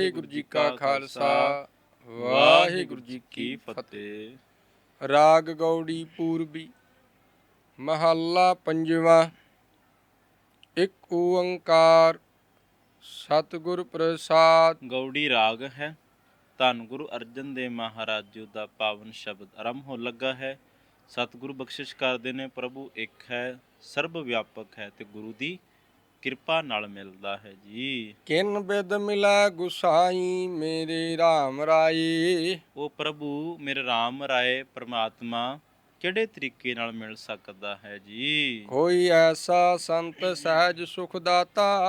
ਵਾਹਿਗੁਰੂ ਜੀ ਕਾ ਖਾਲਸਾ ਵਾਹਿਗੁਰੂ ਜੀ ਕੀ ਫਤਿਹ। ਰਾਗ ਗੌੜੀ ਪੂਰਬੀ ਮਹੱਲਾ ਪੰਜਵਾਂ ਇੱਕ ਓੰਕਾਰ ਸਤਿਗੁਰ ਪ੍ਰਸਾਦ। ਗੌੜੀ ਰਾਗ ਹੈ। ਧੰਨ ਗੁਰੂ ਅਰਜਨ ਦੇਵ ਮਹਾਰਾਜ ਜੀ ਦਾ ਪਾਵਨ ਸ਼ਬਦ ਆਰੰਭ ਹੋ ਲੱਗਾ ਹੈ। ਸਤਿਗੁਰੂ ਬਖਸ਼ਿਸ਼ ਕਰਦੇ ਨੇ ਪ੍ਰਭੂ ਇੱਕ ਹੈ ਸਰਬ ਵਿਆਪਕ ਹੈ ਤੇ ਗੁਰੂ ਦੀ ਕਿਰਪਾ ਨਾਲ ਮਿਲਦਾ ਹੈ ਜੀ। ਕਿਨ ਬਿਦ ਮਿਲੈ ਗੁਸਾਈ ਮੇਰੇ RAM ਰਾਏ। ਉਹ ਪ੍ਰਭੂ ਮੇਰੇ RAM ਰਾਏ ਪ੍ਰਮਾਤਮਾ ਕਿਹੜੇ ਤਰੀਕੇ ਨਾਲ ਮਿਲ ਸਕਦਾ ਹੈ ਜੀ? ਕੋਈ ਐਸਾ ਸੰਤ ਸਹਿਜ ਸੁਖ ਦਾਤਾ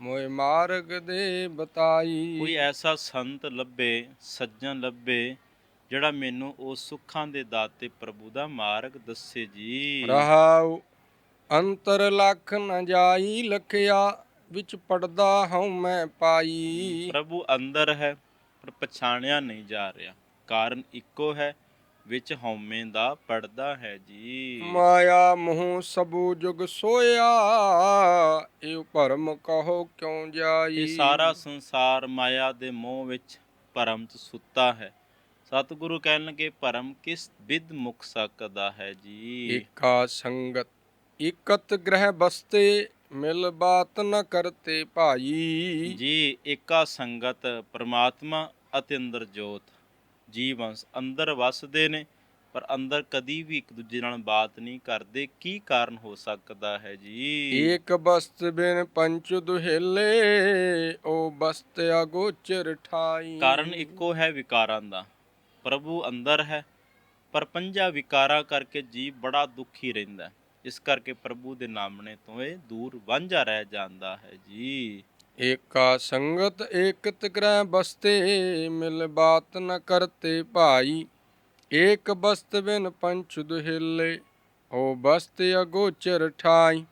ਮੋਇ ਮਾਰਗ ਦੇ ਬਤਾਈ। ਕੋਈ ਐਸਾ ਸੰਤ ਲੱਭੇ ਸੱਜਣ ਲੱਭੇ ਜਿਹੜਾ ਮੈਨੂੰ ਉਹ ਸੁੱਖਾਂ ਦੇ ਦਾਤੇ ਪ੍ਰਭੂ ਦਾ ਮਾਰਗ ਦੱਸੇ ਜੀ। ਰਹਾਉ ਅੰਤਰ ਲਖ ਨ ਜਾਈ ਲਖਿਆ ਵਿੱਚ ਪੜਦਾ ਹਉ ਮੈਂ ਪਾਈ। ਪ੍ਰਭੂ ਅੰਦਰ ਹੈ ਪਰ ਪਛਾਣਿਆ ਨਹੀਂ ਜਾ ਰਿਹਾ। ਕਾਰਨ ਇੱਕੋ ਹੈ ਵਿੱਚ ਹਉਮੈ ਦਾ ਪੜਦਾ ਹੈ ਜੀ। ਮਾਇਆ ਮੋਹ ਸਬੂ ਜੁਗ ਸੋਇਆ ਇਹ ਭਰਮ ਕਹੋ ਕਿਉ ਜਾਈ? ਇਹ ਸਾਰਾ ਸੰਸਾਰ ਮਾਇਆ ਦੇ ਮੋਹ ਵਿੱਚ ਭਰਮ ਚ ਸੁੱਤਾ ਹੈ। ਸਤਿਗੁਰੂ ਕਹਿਣਗੇ ਭਰਮ ਕਿਸ ਵਿਦ ਮੁਕ ਸਕਦਾ ਹੈ ਜੀ? ਏਕਾ ਸੰਗਤ ਇਕਤ ਗ੍ਰਹਿ ਬਸਤੇ ਮਿਲ ਬਾਤ ਨ ਕਰਤੇ ਭਾਈ। ਜੀ ਏਕਾ ਸੰਗਤ ਪ੍ਰਮਾਤਮਾ ਅਤੇ ਅੰਦਰ ਜੋਤ। ਜੀਵੰਸ ਅੰਦਰ ਵਸਦੇ ਨੇ ਪਰ ਅੰਦਰ ਕਦੀ ਵੀ ਇੱਕ ਦੂਜੇ ਨਾਲ ਬਾਤ ਨਹੀਂ ਕਰਦੇ। ਕੀ ਕਾਰਨ ਹੋ ਸਕਦਾ ਹੈ ਜੀ? ਏਕ ਬਸਤ ਬਿਨ ਪੰਚ ਦੁਹੇਲੇ ਉਹ ਬਸਤ ਅਗੋਚਰ ਠਾਈ। ਕਾਰਨ ਇੱਕੋ ਹੈ ਵਿਕਾਰਾਂ ਦਾ। ਪ੍ਰਭੂ ਅੰਦਰ ਹੈ ਪਰ ਪੰਜਾ ਵਿਕਾਰਾਂ ਕਰਕੇ ਜੀਵ ਬੜਾ ਦੁਖੀ ਰਹਿੰਦਾ ਹੈ। ਇਸ ਕਰਕੇ ਪ੍ਰਭੂ ਦੇ ਨਾਮਣੇ ਤੋਂ ਇਹ ਦੂਰ ਵਾਂਝਾ ਰਹਿ ਜਾਂਦਾ ਹੈ ਜੀ। ਏਕਾ ਸੰਗਤ ਏਕਤ ਗ੍ਰਹਿ ਬਸਤੇ ਮਿਲ ਬਾਤ ਨ ਕਰਤੇ ਭਾਈ। ਏਕ ਬਸਤ ਬਿਨ ਪੰਚ ਦੁਹੇਲੇ ਉਹ ਬਸਤ ਅਗੋਚਰ ਠਾਈ।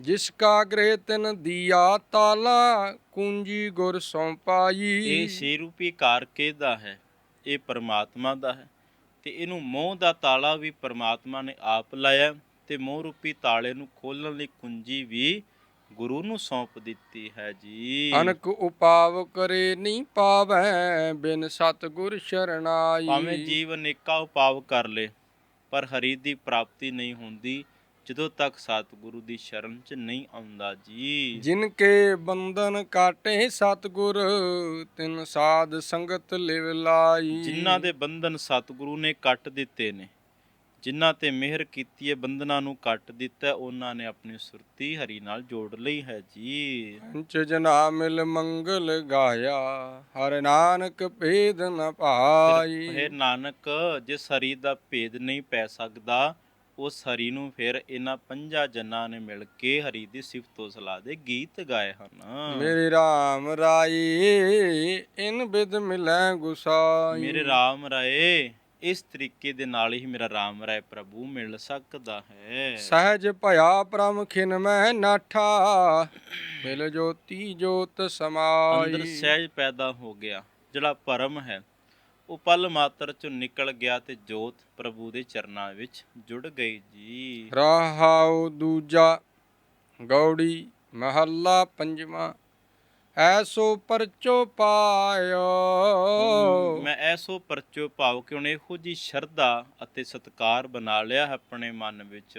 ਜਿਸ ਕਾ ਗ੍ਰਹਿ ਤਿਨ ਦੀਆ ਤਾਲਾ ਕੁੰਜੀ ਗੁਰ ਸੌ ਪਾਈ। ਇਹ ਛੇ ਰੂਪੀ ਕਾਰ ਕਿਹਦਾ ਹੈ? ਇਹ ਪਰਮਾਤਮਾ ਦਾ ਹੈ। ਤੇ ਇਹਨੂੰ ਮੋਹ ਦਾ ਤਾਲਾ ਵੀ ਪਰਮਾਤਮਾ ਨੇ ਆਪ ਲਾਇਆ। ਤੇ ਮੋਹ ਰੂਪੀ ਤਾਲੇ ਨੂੰ ਖੋਲਣ ਲਈ ਕੁੰਜੀ ਵੀ ਗੁਰੂ ਨੂੰ ਸੌਂਪ ਦਿੱਤੀ ਹੈ ਜੀ। ਅਨਕ ਉਪਾਵ ਕਰੇ ਨਹੀਂ ਪਾਵੈ ਬਿਨ ਸਤਗੁਰ ਸ਼ਰਨਾਈ ਭਾਵੇਂ ਜੀਵ ਅਨੇਕਾਂ ਉਪਾਵ ਕਰ ਲੇ ਪਰ ਹਰੀ ਦੀ ਪ੍ਰਾਪਤੀ ਨਹੀਂ ਹੁੰਦੀ ਜਦੋਂ ਤੱਕ ਸਤਿਗੁਰੂ ਦੀ ਸ਼ਰਨ 'ਚ ਨਹੀਂ ਆਉਂਦਾ ਜੀ। ਜਿਨ ਕੇ ਬੰਧਨ ਕਾਟੇ ਸਤਗੁਰ ਤਿਨ ਸਾਧ ਸੰਗਤ ਲਿਵ ਲਾਈ। ਜਿਨ੍ਹਾਂ ਦੇ ਬੰਧਨ ਸਤਿਗੁਰੂ ਨੇ ਕੱਟ ਦਿੱਤੇ ਨੇ ਜਿਨ੍ਹਾਂ ਤੇ ਮਿਹਰ ਕੀਤੀ ਹੈ ਬੰਧਨਾਂ ਨੂੰ ਕੱਟ ਦਿੱਤਾ ਹੈ, ਉਹਨਾਂ ਨੇ ਆਪਣੀ ਸੁਰਤੀ ਹਰੀ ਨਾਲ ਜੋੜ ਲਈ ਹੈ ਜੀ। ਪੰਚ ਜਨਾ ਮਿਲ ਮੰਗਲ ਗਾਇਆ ਹਰ ਨਾਨਕ ਭੇਦ ਨ ਪਾਈ। ਫਿਰ ਨਾਨਕ ਜਿਸ ਹਰੀ ਦਾ ਭੇਦ ਨਹੀਂ ਪੈ ਸਕਦਾ ਉਸ ਹਰੀ ਨੂੰ ਫਿਰ ਇਹਨਾਂ ਪੰਜਾਂ ਜਨਾਂ ਨੇ ਮਿਲ ਕੇ ਹਰੀ ਦੀ ਸਿਫਤੋ ਸਲਾਹ ਦੇ ਗੀਤ ਗਾਏ ਹਨ। ਮੇਰੇ RAM ਰਾਈ ਇਨ ਬਿਦ ਮਿਲੈ ਗੁਸਾਈ। ਮੇਰੇ RAM ਰਾਏ ਇਸ ਤਰੀਕੇ ਦੇ ਨਾਲ ਹੀ ਮੇਰਾ RAM ਰਾਏ ਪ੍ਰਭੂ ਮਿਲ ਸਕਦਾ ਹੈ। ਸਹਿਜ ਭਇਆ ਪ੍ਰਮ ਖਿਨ ਮੈਂ ਨਾਠਾ ਮਿਲ ਜੋਤੀ ਜੋਤ ਸਮਾਈ। ਅੰਦਰ ਸਹਿਜ ਪੈਦਾ ਹੋ ਗਿਆ ਜਿਹੜਾ ਪਰਮ ਹੈ ਉਹ ਪਲ ਮਾਤਰ ਚੋਂ ਨਿਕਲ ਗਿਆ ਤੇ ਜੋਤ ਪ੍ਰਭੂ ਦੇ ਚਰਨਾਂ ਵਿੱਚ ਜੁੜ ਗਈ ਜੀ। ਰਹਾਉ ਦੂਜਾ ਗੌੜੀ ਮਹੱਲਾ ਪੰਜਵਾਂ। ਐਸੋ ਪਰਚੋ ਪਾਇਓ। ਮੈਂ ਐਸੋ ਪਰਚੋ ਭਾਵ ਕਿ ਉਹਨੇ ਇਹੋ ਜੀ ਸ਼ਰਧਾ ਅਤੇ ਸਤਕਾਰ ਬਣਾ ਲਿਆ ਹੈ ਆਪਣੇ ਮਨ ਵਿੱਚ।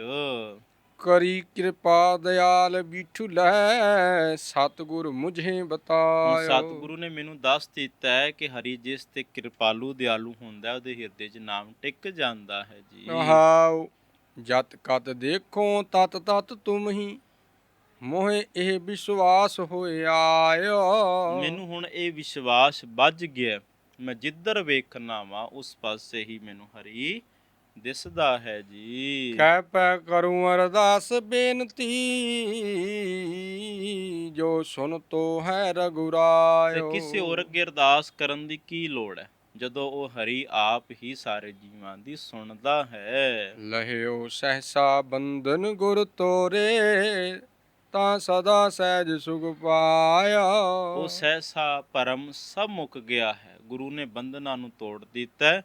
ਕਰੀ ਕਿਰਪਾ ਦਿਆਲ ਬਿਠੂ ਲੈ ਸਤਿਗੁਰ ਮੁਝੇ ਬਤਾਇਓ। ਸਤਿਗੁਰੂ ਨੇ ਮੈਨੂੰ ਦੱਸ ਦਿੱਤਾ ਹੈ ਕਿ ਹਰੀ ਜਿਸ ਤੇ ਕਿਰਪਾਲੂ ਦਿਆਲੂ ਹੁੰਦਾ ਉਹਦੇ ਹਿਰਦੇ 'ਚ ਨਾਮ ਟਿਕ ਜਾਂਦਾ ਹੈ ਜੀ। ਰਹਾਉ ਜਤ ਕਤ ਦੇਖੋ ਤਤ ਤਤ ਤੁਮ ਹੀ। ਮੋਹਿ ਇਹ ਵਿਸ਼ਵਾਸ ਹੋਇ ਆਇਓ ਮੈਨੂੰ ਹੁਣ ਇਹ ਵਿਸ਼ਵਾਸ ਵੱਜ ਗਿਆ। ਮੈਂ ਜਿੱਧਰ ਵੇਖਣਾ ਵਾਂ ਉਸ ਪਾਸੇ ਹੀ ਮੈਨੂੰ ਹਰੀ ਦਿਸਦਾ ਹੈ ਜੀ। ਕਹਿ ਪੈ ਕਰੂੰ ਅਰਦਾਸ ਬੇਨਤੀ ਜੋ ਸੁਨ ਤੋ ਹੈ ਤੇ ਰਗੁਰਾਇਓ ਕਿਸੇ ਹੋਰ ਅੱਗੇ ਅਰਦਾਸ ਕਰਨ ਦੀ ਕੀ ਲੋੜ ਹੈ? ਜਦੋਂ ਉਹ ਹਰੀ ਆਪ ਹੀ ਸਾਰੇ ਜੀਵਾਂ ਦੀ ਸੁਣਦਾ ਹੈ। ਲਹਿਓ ਸਹਸਾ ਬੰਧਨ ਗੁਰ ਤੋਰੇ ਤਾਂ ਸਦਾ ਸਹਿਜ ਸੁਖ ਪਾਇਆ। ਉਹ ਸਹਿਸਾ ਪਰਮ ਸਭ ਮੁੱਕ ਗਿਆ ਹੈ। ਗੁਰੂ ਨੇ ਬੰਧਨਾਂ ਨੂੰ ਤੋੜ ਦਿੱਤਾ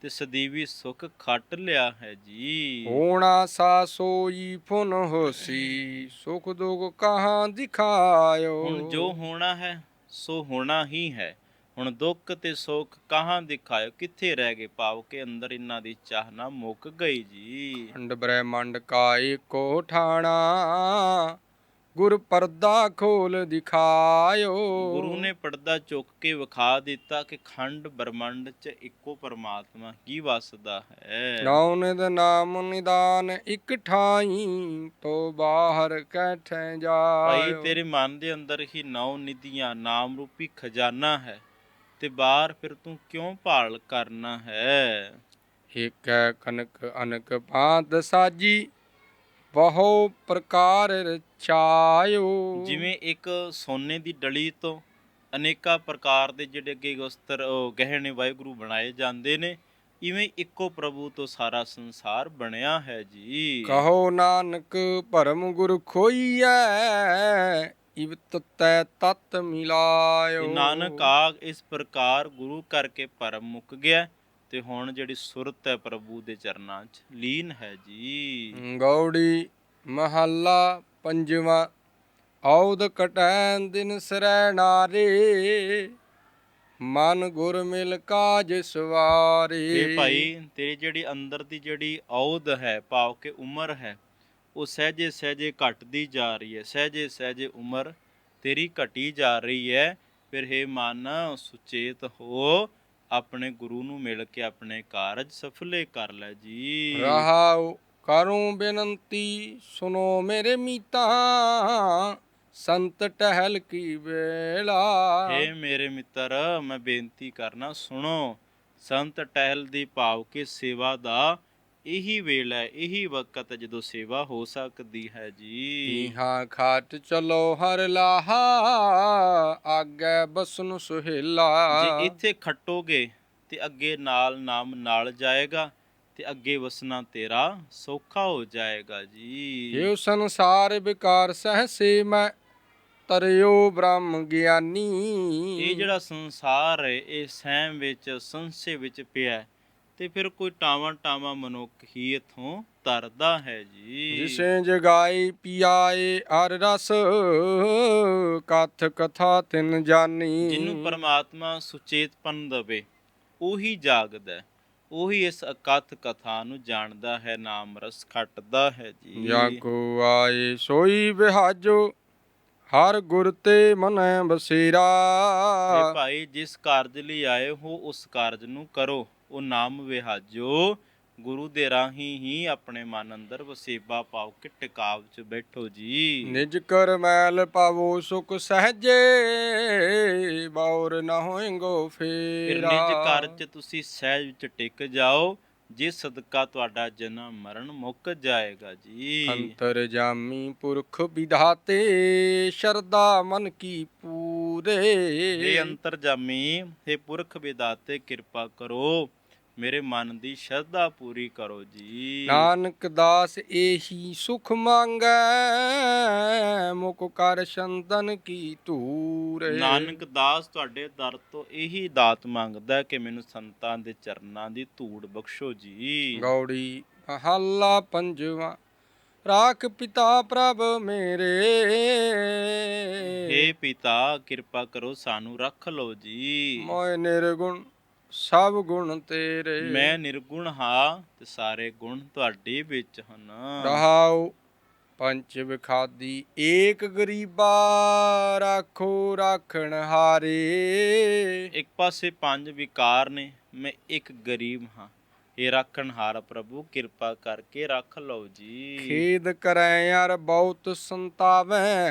ਤੇ ਸਦੀਵੀ ਸੁਖ ਖੱਟ ਲਿਆ ਹੈ ਜੀ। ਹੋਣਾ ਸਾ ਸੋਈ ਫੁਨ ਹੋਸੀ ਸੁਖ ਦੁਖ ਕਹਾਂ ਦਿਖਾਇਓ। ਹੁਣ ਜੋ ਹੋਣਾ ਹੈ ਸੋ ਹੋਣਾ ਹੀ ਹੈ। ਹੁਣ ਦੁੱਖ ਤੇ ਸੁੱਖ ਕਹਾਂ ਦਿਖਾਇਓ? ਕਿੱਥੇ ਰਹਿ ਗਏ ਭਾਵ ਕੇ ਅੰਦਰ ਇਹਨਾਂ ਦੀ ਚਾਹਨਾ ਮੁੱਕ ਗਈ ਜੀ। ਅੰਡ ਬ੍ਰਹਮੰਡ ਕਾ ਏਕੋ ਠਾਣਾ। ਗੁਰ ਪਰਦਾ ਖੋਲ ਦਿਖਾਇਓ। ਗੁਰੂ ਨੇ ਪਰਦਾ ਚੁੱਕ ਕੇ ਵਿਖਾ ਦਿੱਤਾ ਕਿ ਖੰਡ ਬ੍ਰਹਮੰਡ 'ਚ ਇੱਕੋ ਪਰਮਾਤਮਾ ਹੀ ਵਸਦਾ ਹੈ? ਨਾਉ ਨਿਦ ਨਾਮ ਨਿਦਾਨ ਇਕ ਠਾਈ ਤੋ ਬਾਹਰ ਕੈਠੇ ਭਾਈ ਜਾਇਓ। ਤੇਰੇ ਮਨ ਦੇ ਅੰਦਰ ਹੀ ਨੌ ਨਿਧੀਆਂ ਨਾਮ ਰੂਪੀ ਖਜ਼ਾਨਾ ਹੈ ਤੇ ਬਾਹਰ ਫਿਰ ਤੂੰ ਕਿਉਂ ਭਾਲ ਕਰਨਾ ਹੈ? ਏਕੈ ਕਨਕ ਅਨਕ ਭਾਂਤ ਸਾਜੀ ਬਹੁ ਪ੍ਰਕਾਰ ਰਚਾਇਓ। ਜਿਵੇਂ ਇੱਕ ਸੋਨੇ ਦੀ ਡਲੀ ਤੋਂ ਅਨੇਕਾਂ ਪ੍ਰਕਾਰ ਦੇ ਜਿਹੜੇ ਅੱਗੇ ਵਸਤਰ ਉਹ ਗਹਿਣੇ ਵਾਹਿਗੁਰੂ ਬਣਾਏ ਜਾਂਦੇ ਨੇ ਇਵੇਂ ਇੱਕੋ ਪ੍ਰਭੂ ਤੋਂ ਸਾਰਾ ਸੰਸਾਰ ਬਣਿਆ ਹੈ ਜੀ। ਕਹੋ ਨਾਨਕ ਭਰਮ ਗੁਰ ਖੋਈਐ ਇਵ ਤਤੈ ਤਤ ਮਿਲਾਇਓ। ਤੇ ਨਾਨਕ ਆਗ ਇਸ ਪ੍ਰਕਾਰ ਗੁਰੂ ਕਰਕੇ ਪਰਮ ਮੁੱਕ ਗਿਆ ਤੇ ਹੁਣ ਜਿਹੜੀ ਸੁਰਤ ਹੈ ਪ੍ਰਭੂ ਦੇ ਚਰਨਾਂ 'ਚ ਲੀਨ ਹੈ ਜੀ। ਗੌੜੀ ਮਹੱਲਾ ਪੰਜਵਾਂ ਔਦ ਕਟੈ ਦਿਨ ਸਰੈ ਨਾਰੇ ਮਨ ਗੁਰ ਮਿਲ ਕਾਜ ਸਵਾਰੇ। ਇਹ ਭਾਈ ਤੇਰੀ ਜਿਹੜੀ ਅੰਦਰ ਦੀ ਜਿਹੜੀ ਔਦ ਹੈ ਭਾਵ ਕਿ ਉਮਰ ਹੈ ਉਹ ਸਹਜੇ ਸਹਜੇ ਘਟਦੀ ਜਾ ਰਹੀ ਹੈ ਸਹਜੇ ਸਹਜੇ ਉਮਰ ਤੇਰੀ ਘਟੀ ਜਾ ਰਹੀ ਹੈ। ਫਿਰ ਹੈ ਮਨ ਸੁਚੇਤ ਹੋ ਆਪਣੇ ਗੁਰੂ ਨੂੰ ਮਿਲ ਕੇ ਆਪਣੇ ਕਾਰਜ ਸਫਲੇ ਕਰ ਲੈ ਜੀ। ਰਹਾਉ ਕਰੂੰ ਬੇਨੰਤੀ ਸੁਨੋ ਮੇਰੇ ਮੀਤਾ ਸੰਤ ਟਹਿਲ ਕੀ ਵੇਲਾ। ਹੇ ਮੇਰੇ ਮਿੱਤਰ ਮੈਂ ਬੇਨਤੀ ਕਰਨਾ ਸੁਣੋ ਸੰਤ ਟਹਿਲ ਦੀ ਭਾਵ ਕਿ ਸੇਵਾ ਦਾ ਇਹੀ ਵੇਲਾ ਹੈ ਇਹੀ ਵਕਤ ਹੈ ਜਦੋਂ ਸੇਵਾ ਹੋ ਸਕਦੀ ਹੈ ਜੀ। ਇਹਾਂ ਖਾਟ ਚਲੋ ਹਰ ਲਾਹਾ ਆਗੇ ਬਸਨ ਸੁਹੇਲਾ। ਜੇ ਇੱਥੇ ਖੱਟੋਗੇ ਤੇ ਅੱਗੇ ਨਾਲ ਨਾਮ ਨਾਲ ਜਾਏਗਾ ਤੇ ਅੱਗੇ ਵਸਣਾ ਤੇਰਾ ਸੌਖਾ ਹੋ ਜਾਏਗਾ ਜੀ। ਇਹ ਸੰਸਾਰ ਵਿਕਾਰ ਸਹਸੇ ਮੈਂ ਤਰਿਓ ਬ੍ਰਹਮ ਗਿਆਨੀ। ਇਹ ਜਿਹੜਾ ਸੰਸਾਰ ਹੈ ਇਹ ਸਹਿਮ ਵਿੱਚ ਸੰਸੇ ਵਿੱਚ ਪਿਆ ਹੈ, ਤੇ ਫਿਰ ਕੋਈ ਟਾਵਾਂ ਟਾਵਾਂ ਮਨੁੱਖ ਹੀ ਇਥੋਂ ਤਰਦਾ ਹੈ ਜੀ। ਜਿਸੇ ਜਗਾਈ ਪਿਆਏ ਹਰ ਰਸ ਕਥ ਕਥਾ ਤਿਨ ਜਾਨੀ। ਜਿਹਨੂੰ ਪਰਮਾਤਮਾ ਸੁਚੇਤਪਨ ਦਵੇ ਉਹੀ ਜਾਗਦਾ ਹੈ, ਉਹੀ ਇਸ ਅਕਥ ਕਥਾ ਨੂੰ ਜਾਣਦਾ ਹੈ ਨਾਮ ਰਸ ਖੱਟਦਾ ਹੈ ਜੀ। ਜਾਂ ਕੋ ਆਏ ਸੋਈ ਵਿਹਾਜੋ ਹਰ ਗੁਰ ਤੇ ਮਨੈ ਬਸੇਰਾ। ਤੇ ਭਾਈ ਜਿਸ ਕਾਰਜ ਲਈ ਆਏ ਹੋ ਉਸ ਕਾਰਜ ਨੂੰ ਕਰੋ। ਉਹ ਨਾਮ ਵਿਹਾਜੋ ਗੁਰੂ ਦੇ ਰਾਹੀਂ ਹੀ ਆਪਣੇ ਮਨ ਅੰਦਰ ਵਸੇਬਾ ਪਾਓ ਕਿ ਟਿਕਾਵ ਚ ਬੈਠੋ ਜੀ। ਨਿਜ ਕਰ ਮੈਲ ਪਾਵੋ ਸੁਖ ਸਹਜੇ ਬੌਰ ਨ ਹੋਏਗੋ ਫਿਰ ਨਿਜ ਕਾਰਜ ਚ ਤੁਸੀਂ ਸਹਿਜ ਵਿੱਚ ਟਿਕ ਜਾਓ ਜਿਸ ਸਦਕਾ ਤੁਹਾਡਾ ਜਨਮ ਮਰਨ ਮੁੱਕ ਜਾਏਗਾ ਜੀ। ਅੰਤਰ ਜਾਮੀ ਪੁਰਖ ਵਿਧਾਤੇ ਸ਼ਰਦਾ ਮਨ ਕੀ ਪੂਰੇ। ਇਹ ਅੰਤਰਜਾਮੀ हे ਪੁਰਖ ਵਿਦਾਤੇ ਕਿਰਪਾ ਕਰੋ। ਮੇਰੇ ਮਨ ਦੀ ਸ਼ਰਧਾ ਪੂਰੀ ਕਰੋ ਜੀ। ਨਾਨਕ ਦਾਸ ਏਹੀ ਸੁਖ ਮੰਗੈ ਮੁਕ ਕਰ ਸੰਤਨ ਕੀ ਧੂਰੇ ਨਾਨਕ ਦਾਸ ਤੁਹਾਡੇ ਦਰ ਤੋਂ ਇਹੀ ਦਾਤ ਮੰਗਦਾ ਕਿ ਮੈਨੂੰ ਸੰਤਾਂ ਦੇ ਚਰਨਾਂ ਦੀ ਧੂੜ ਬਖਸ਼ੋ ਜੀ। ਗੌੜੀ ਮਹੱਲਾ ਪੰਜਵਾਂ ਰਾਖ ਪਿਤਾ ਪ੍ਰਭ ਮੇਰੇ। हे ਪਿਤਾ ਕਿਰਪਾ ਕਰੋ ਸਾਨੂੰ ਰੱਖ ਲਓ ਜੀ। ਮੋਇ ਨਿਰਗੁਣ ਸਭ ਗੁਣ ਤੇਰੇ। ਮੈਂ ਨਿਰਗੁਣ ਹਾਂ ਤੇ ਸਾਰੇ ਗੁਣ ਤੁਹਾਡੇ ਵਿੱਚ ਹਨ। ਰਹਾਉ ਪੰਚ ਵਿਖਾਦੀ ਏਕ ਗਰੀਬਾ ਰਾਖੋ ਰਾਖਣ ਹਾਰੇ। ਇੱਕ ਪਾਸੇ ਪੰਜ ਵਿਕਾਰ ਨੇ ਮੈਂ ਇੱਕ ਗਰੀਬ ਹਾਂ। ਇਹ ਰੱਖਣ ਹਾਰ ਪ੍ਰਭੂ ਕਿਰਪਾ ਕਰਕੇ ਰੱਖ ਲਓ ਜੀ। ਖੇਦ ਕਰੈ ਯਾਰ ਬਹੁਤ ਸੰਤਾਵੈ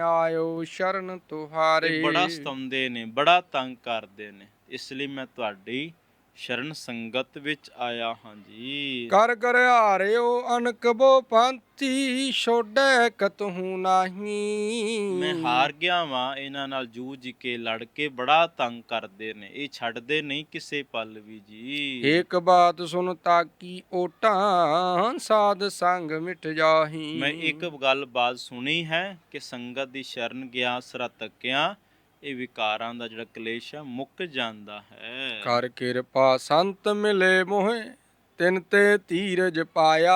ਆਇਓ ਸ਼ਰਨ ਤੁਹਾਰੇ। ਬੜਾ ਸਤਾਉਂਦੇ ਨੇ ਬੜਾ ਤੰਗ ਕਰਦੇ ਨੇ। ਇਸ ਲਈ ਮੈਂ ਤੁਹਾਡੀ ਸ਼ਰਨ ਸੰਗਤ ਵਿੱਚ ਆਇਆ ਹਾਂ ਜੀ। ਕਰ ਕਰ ਹਾਰਿਓ ਅਨਕਬੋ ਪੰਥੀ ਛੋੜੈ ਕਤਹੂ ਨਾਹੀ। ਮੈਂ ਹਾਰ ਗਿਆ ਵਾਂ ਇਹਨਾਂ ਨਾਲ ਜੂਝ ਕੇ ਲੜ ਕੇ ਬੜਾ ਤੰਗ ਕਰਦੇ ਨੇ। ਇਹ ਛੱਡਦੇ ਨਹੀਂ ਕਿਸੇ ਪਲ ਵੀ ਜੀ। ਏਕ ਬਾਤ ਸੁਨ ਤਾਕੀ ਓਟਾਂ ਸਾਧ ਸੰਗ ਮਿਟ ਜਾਹੀ। ਮੈਂ ਇੱਕ ਗੱਲ ਬਾਤ ਸੁਣੀ ਹੈ ਕਿ ਸੰਗਤ ਦੀ ਸ਼ਰਨ ਗਿਆ ਸਰਾ ਤੱਕਿਆ ਇਹ ਵਿਕਾਰਾਂ ਦਾ ਜਿਹੜਾ ਕਲੇਸ਼ ਹੈ ਮੁੱਕ ਜਾਂਦਾ ਹੈ। ਕਰ ਕਿਰਪਾ ਸੰਤ ਮਿਲੇ ਮੋਹਿ ਤਿਨ ਤੇ ਧੀਰਜ ਪਾਇਆ।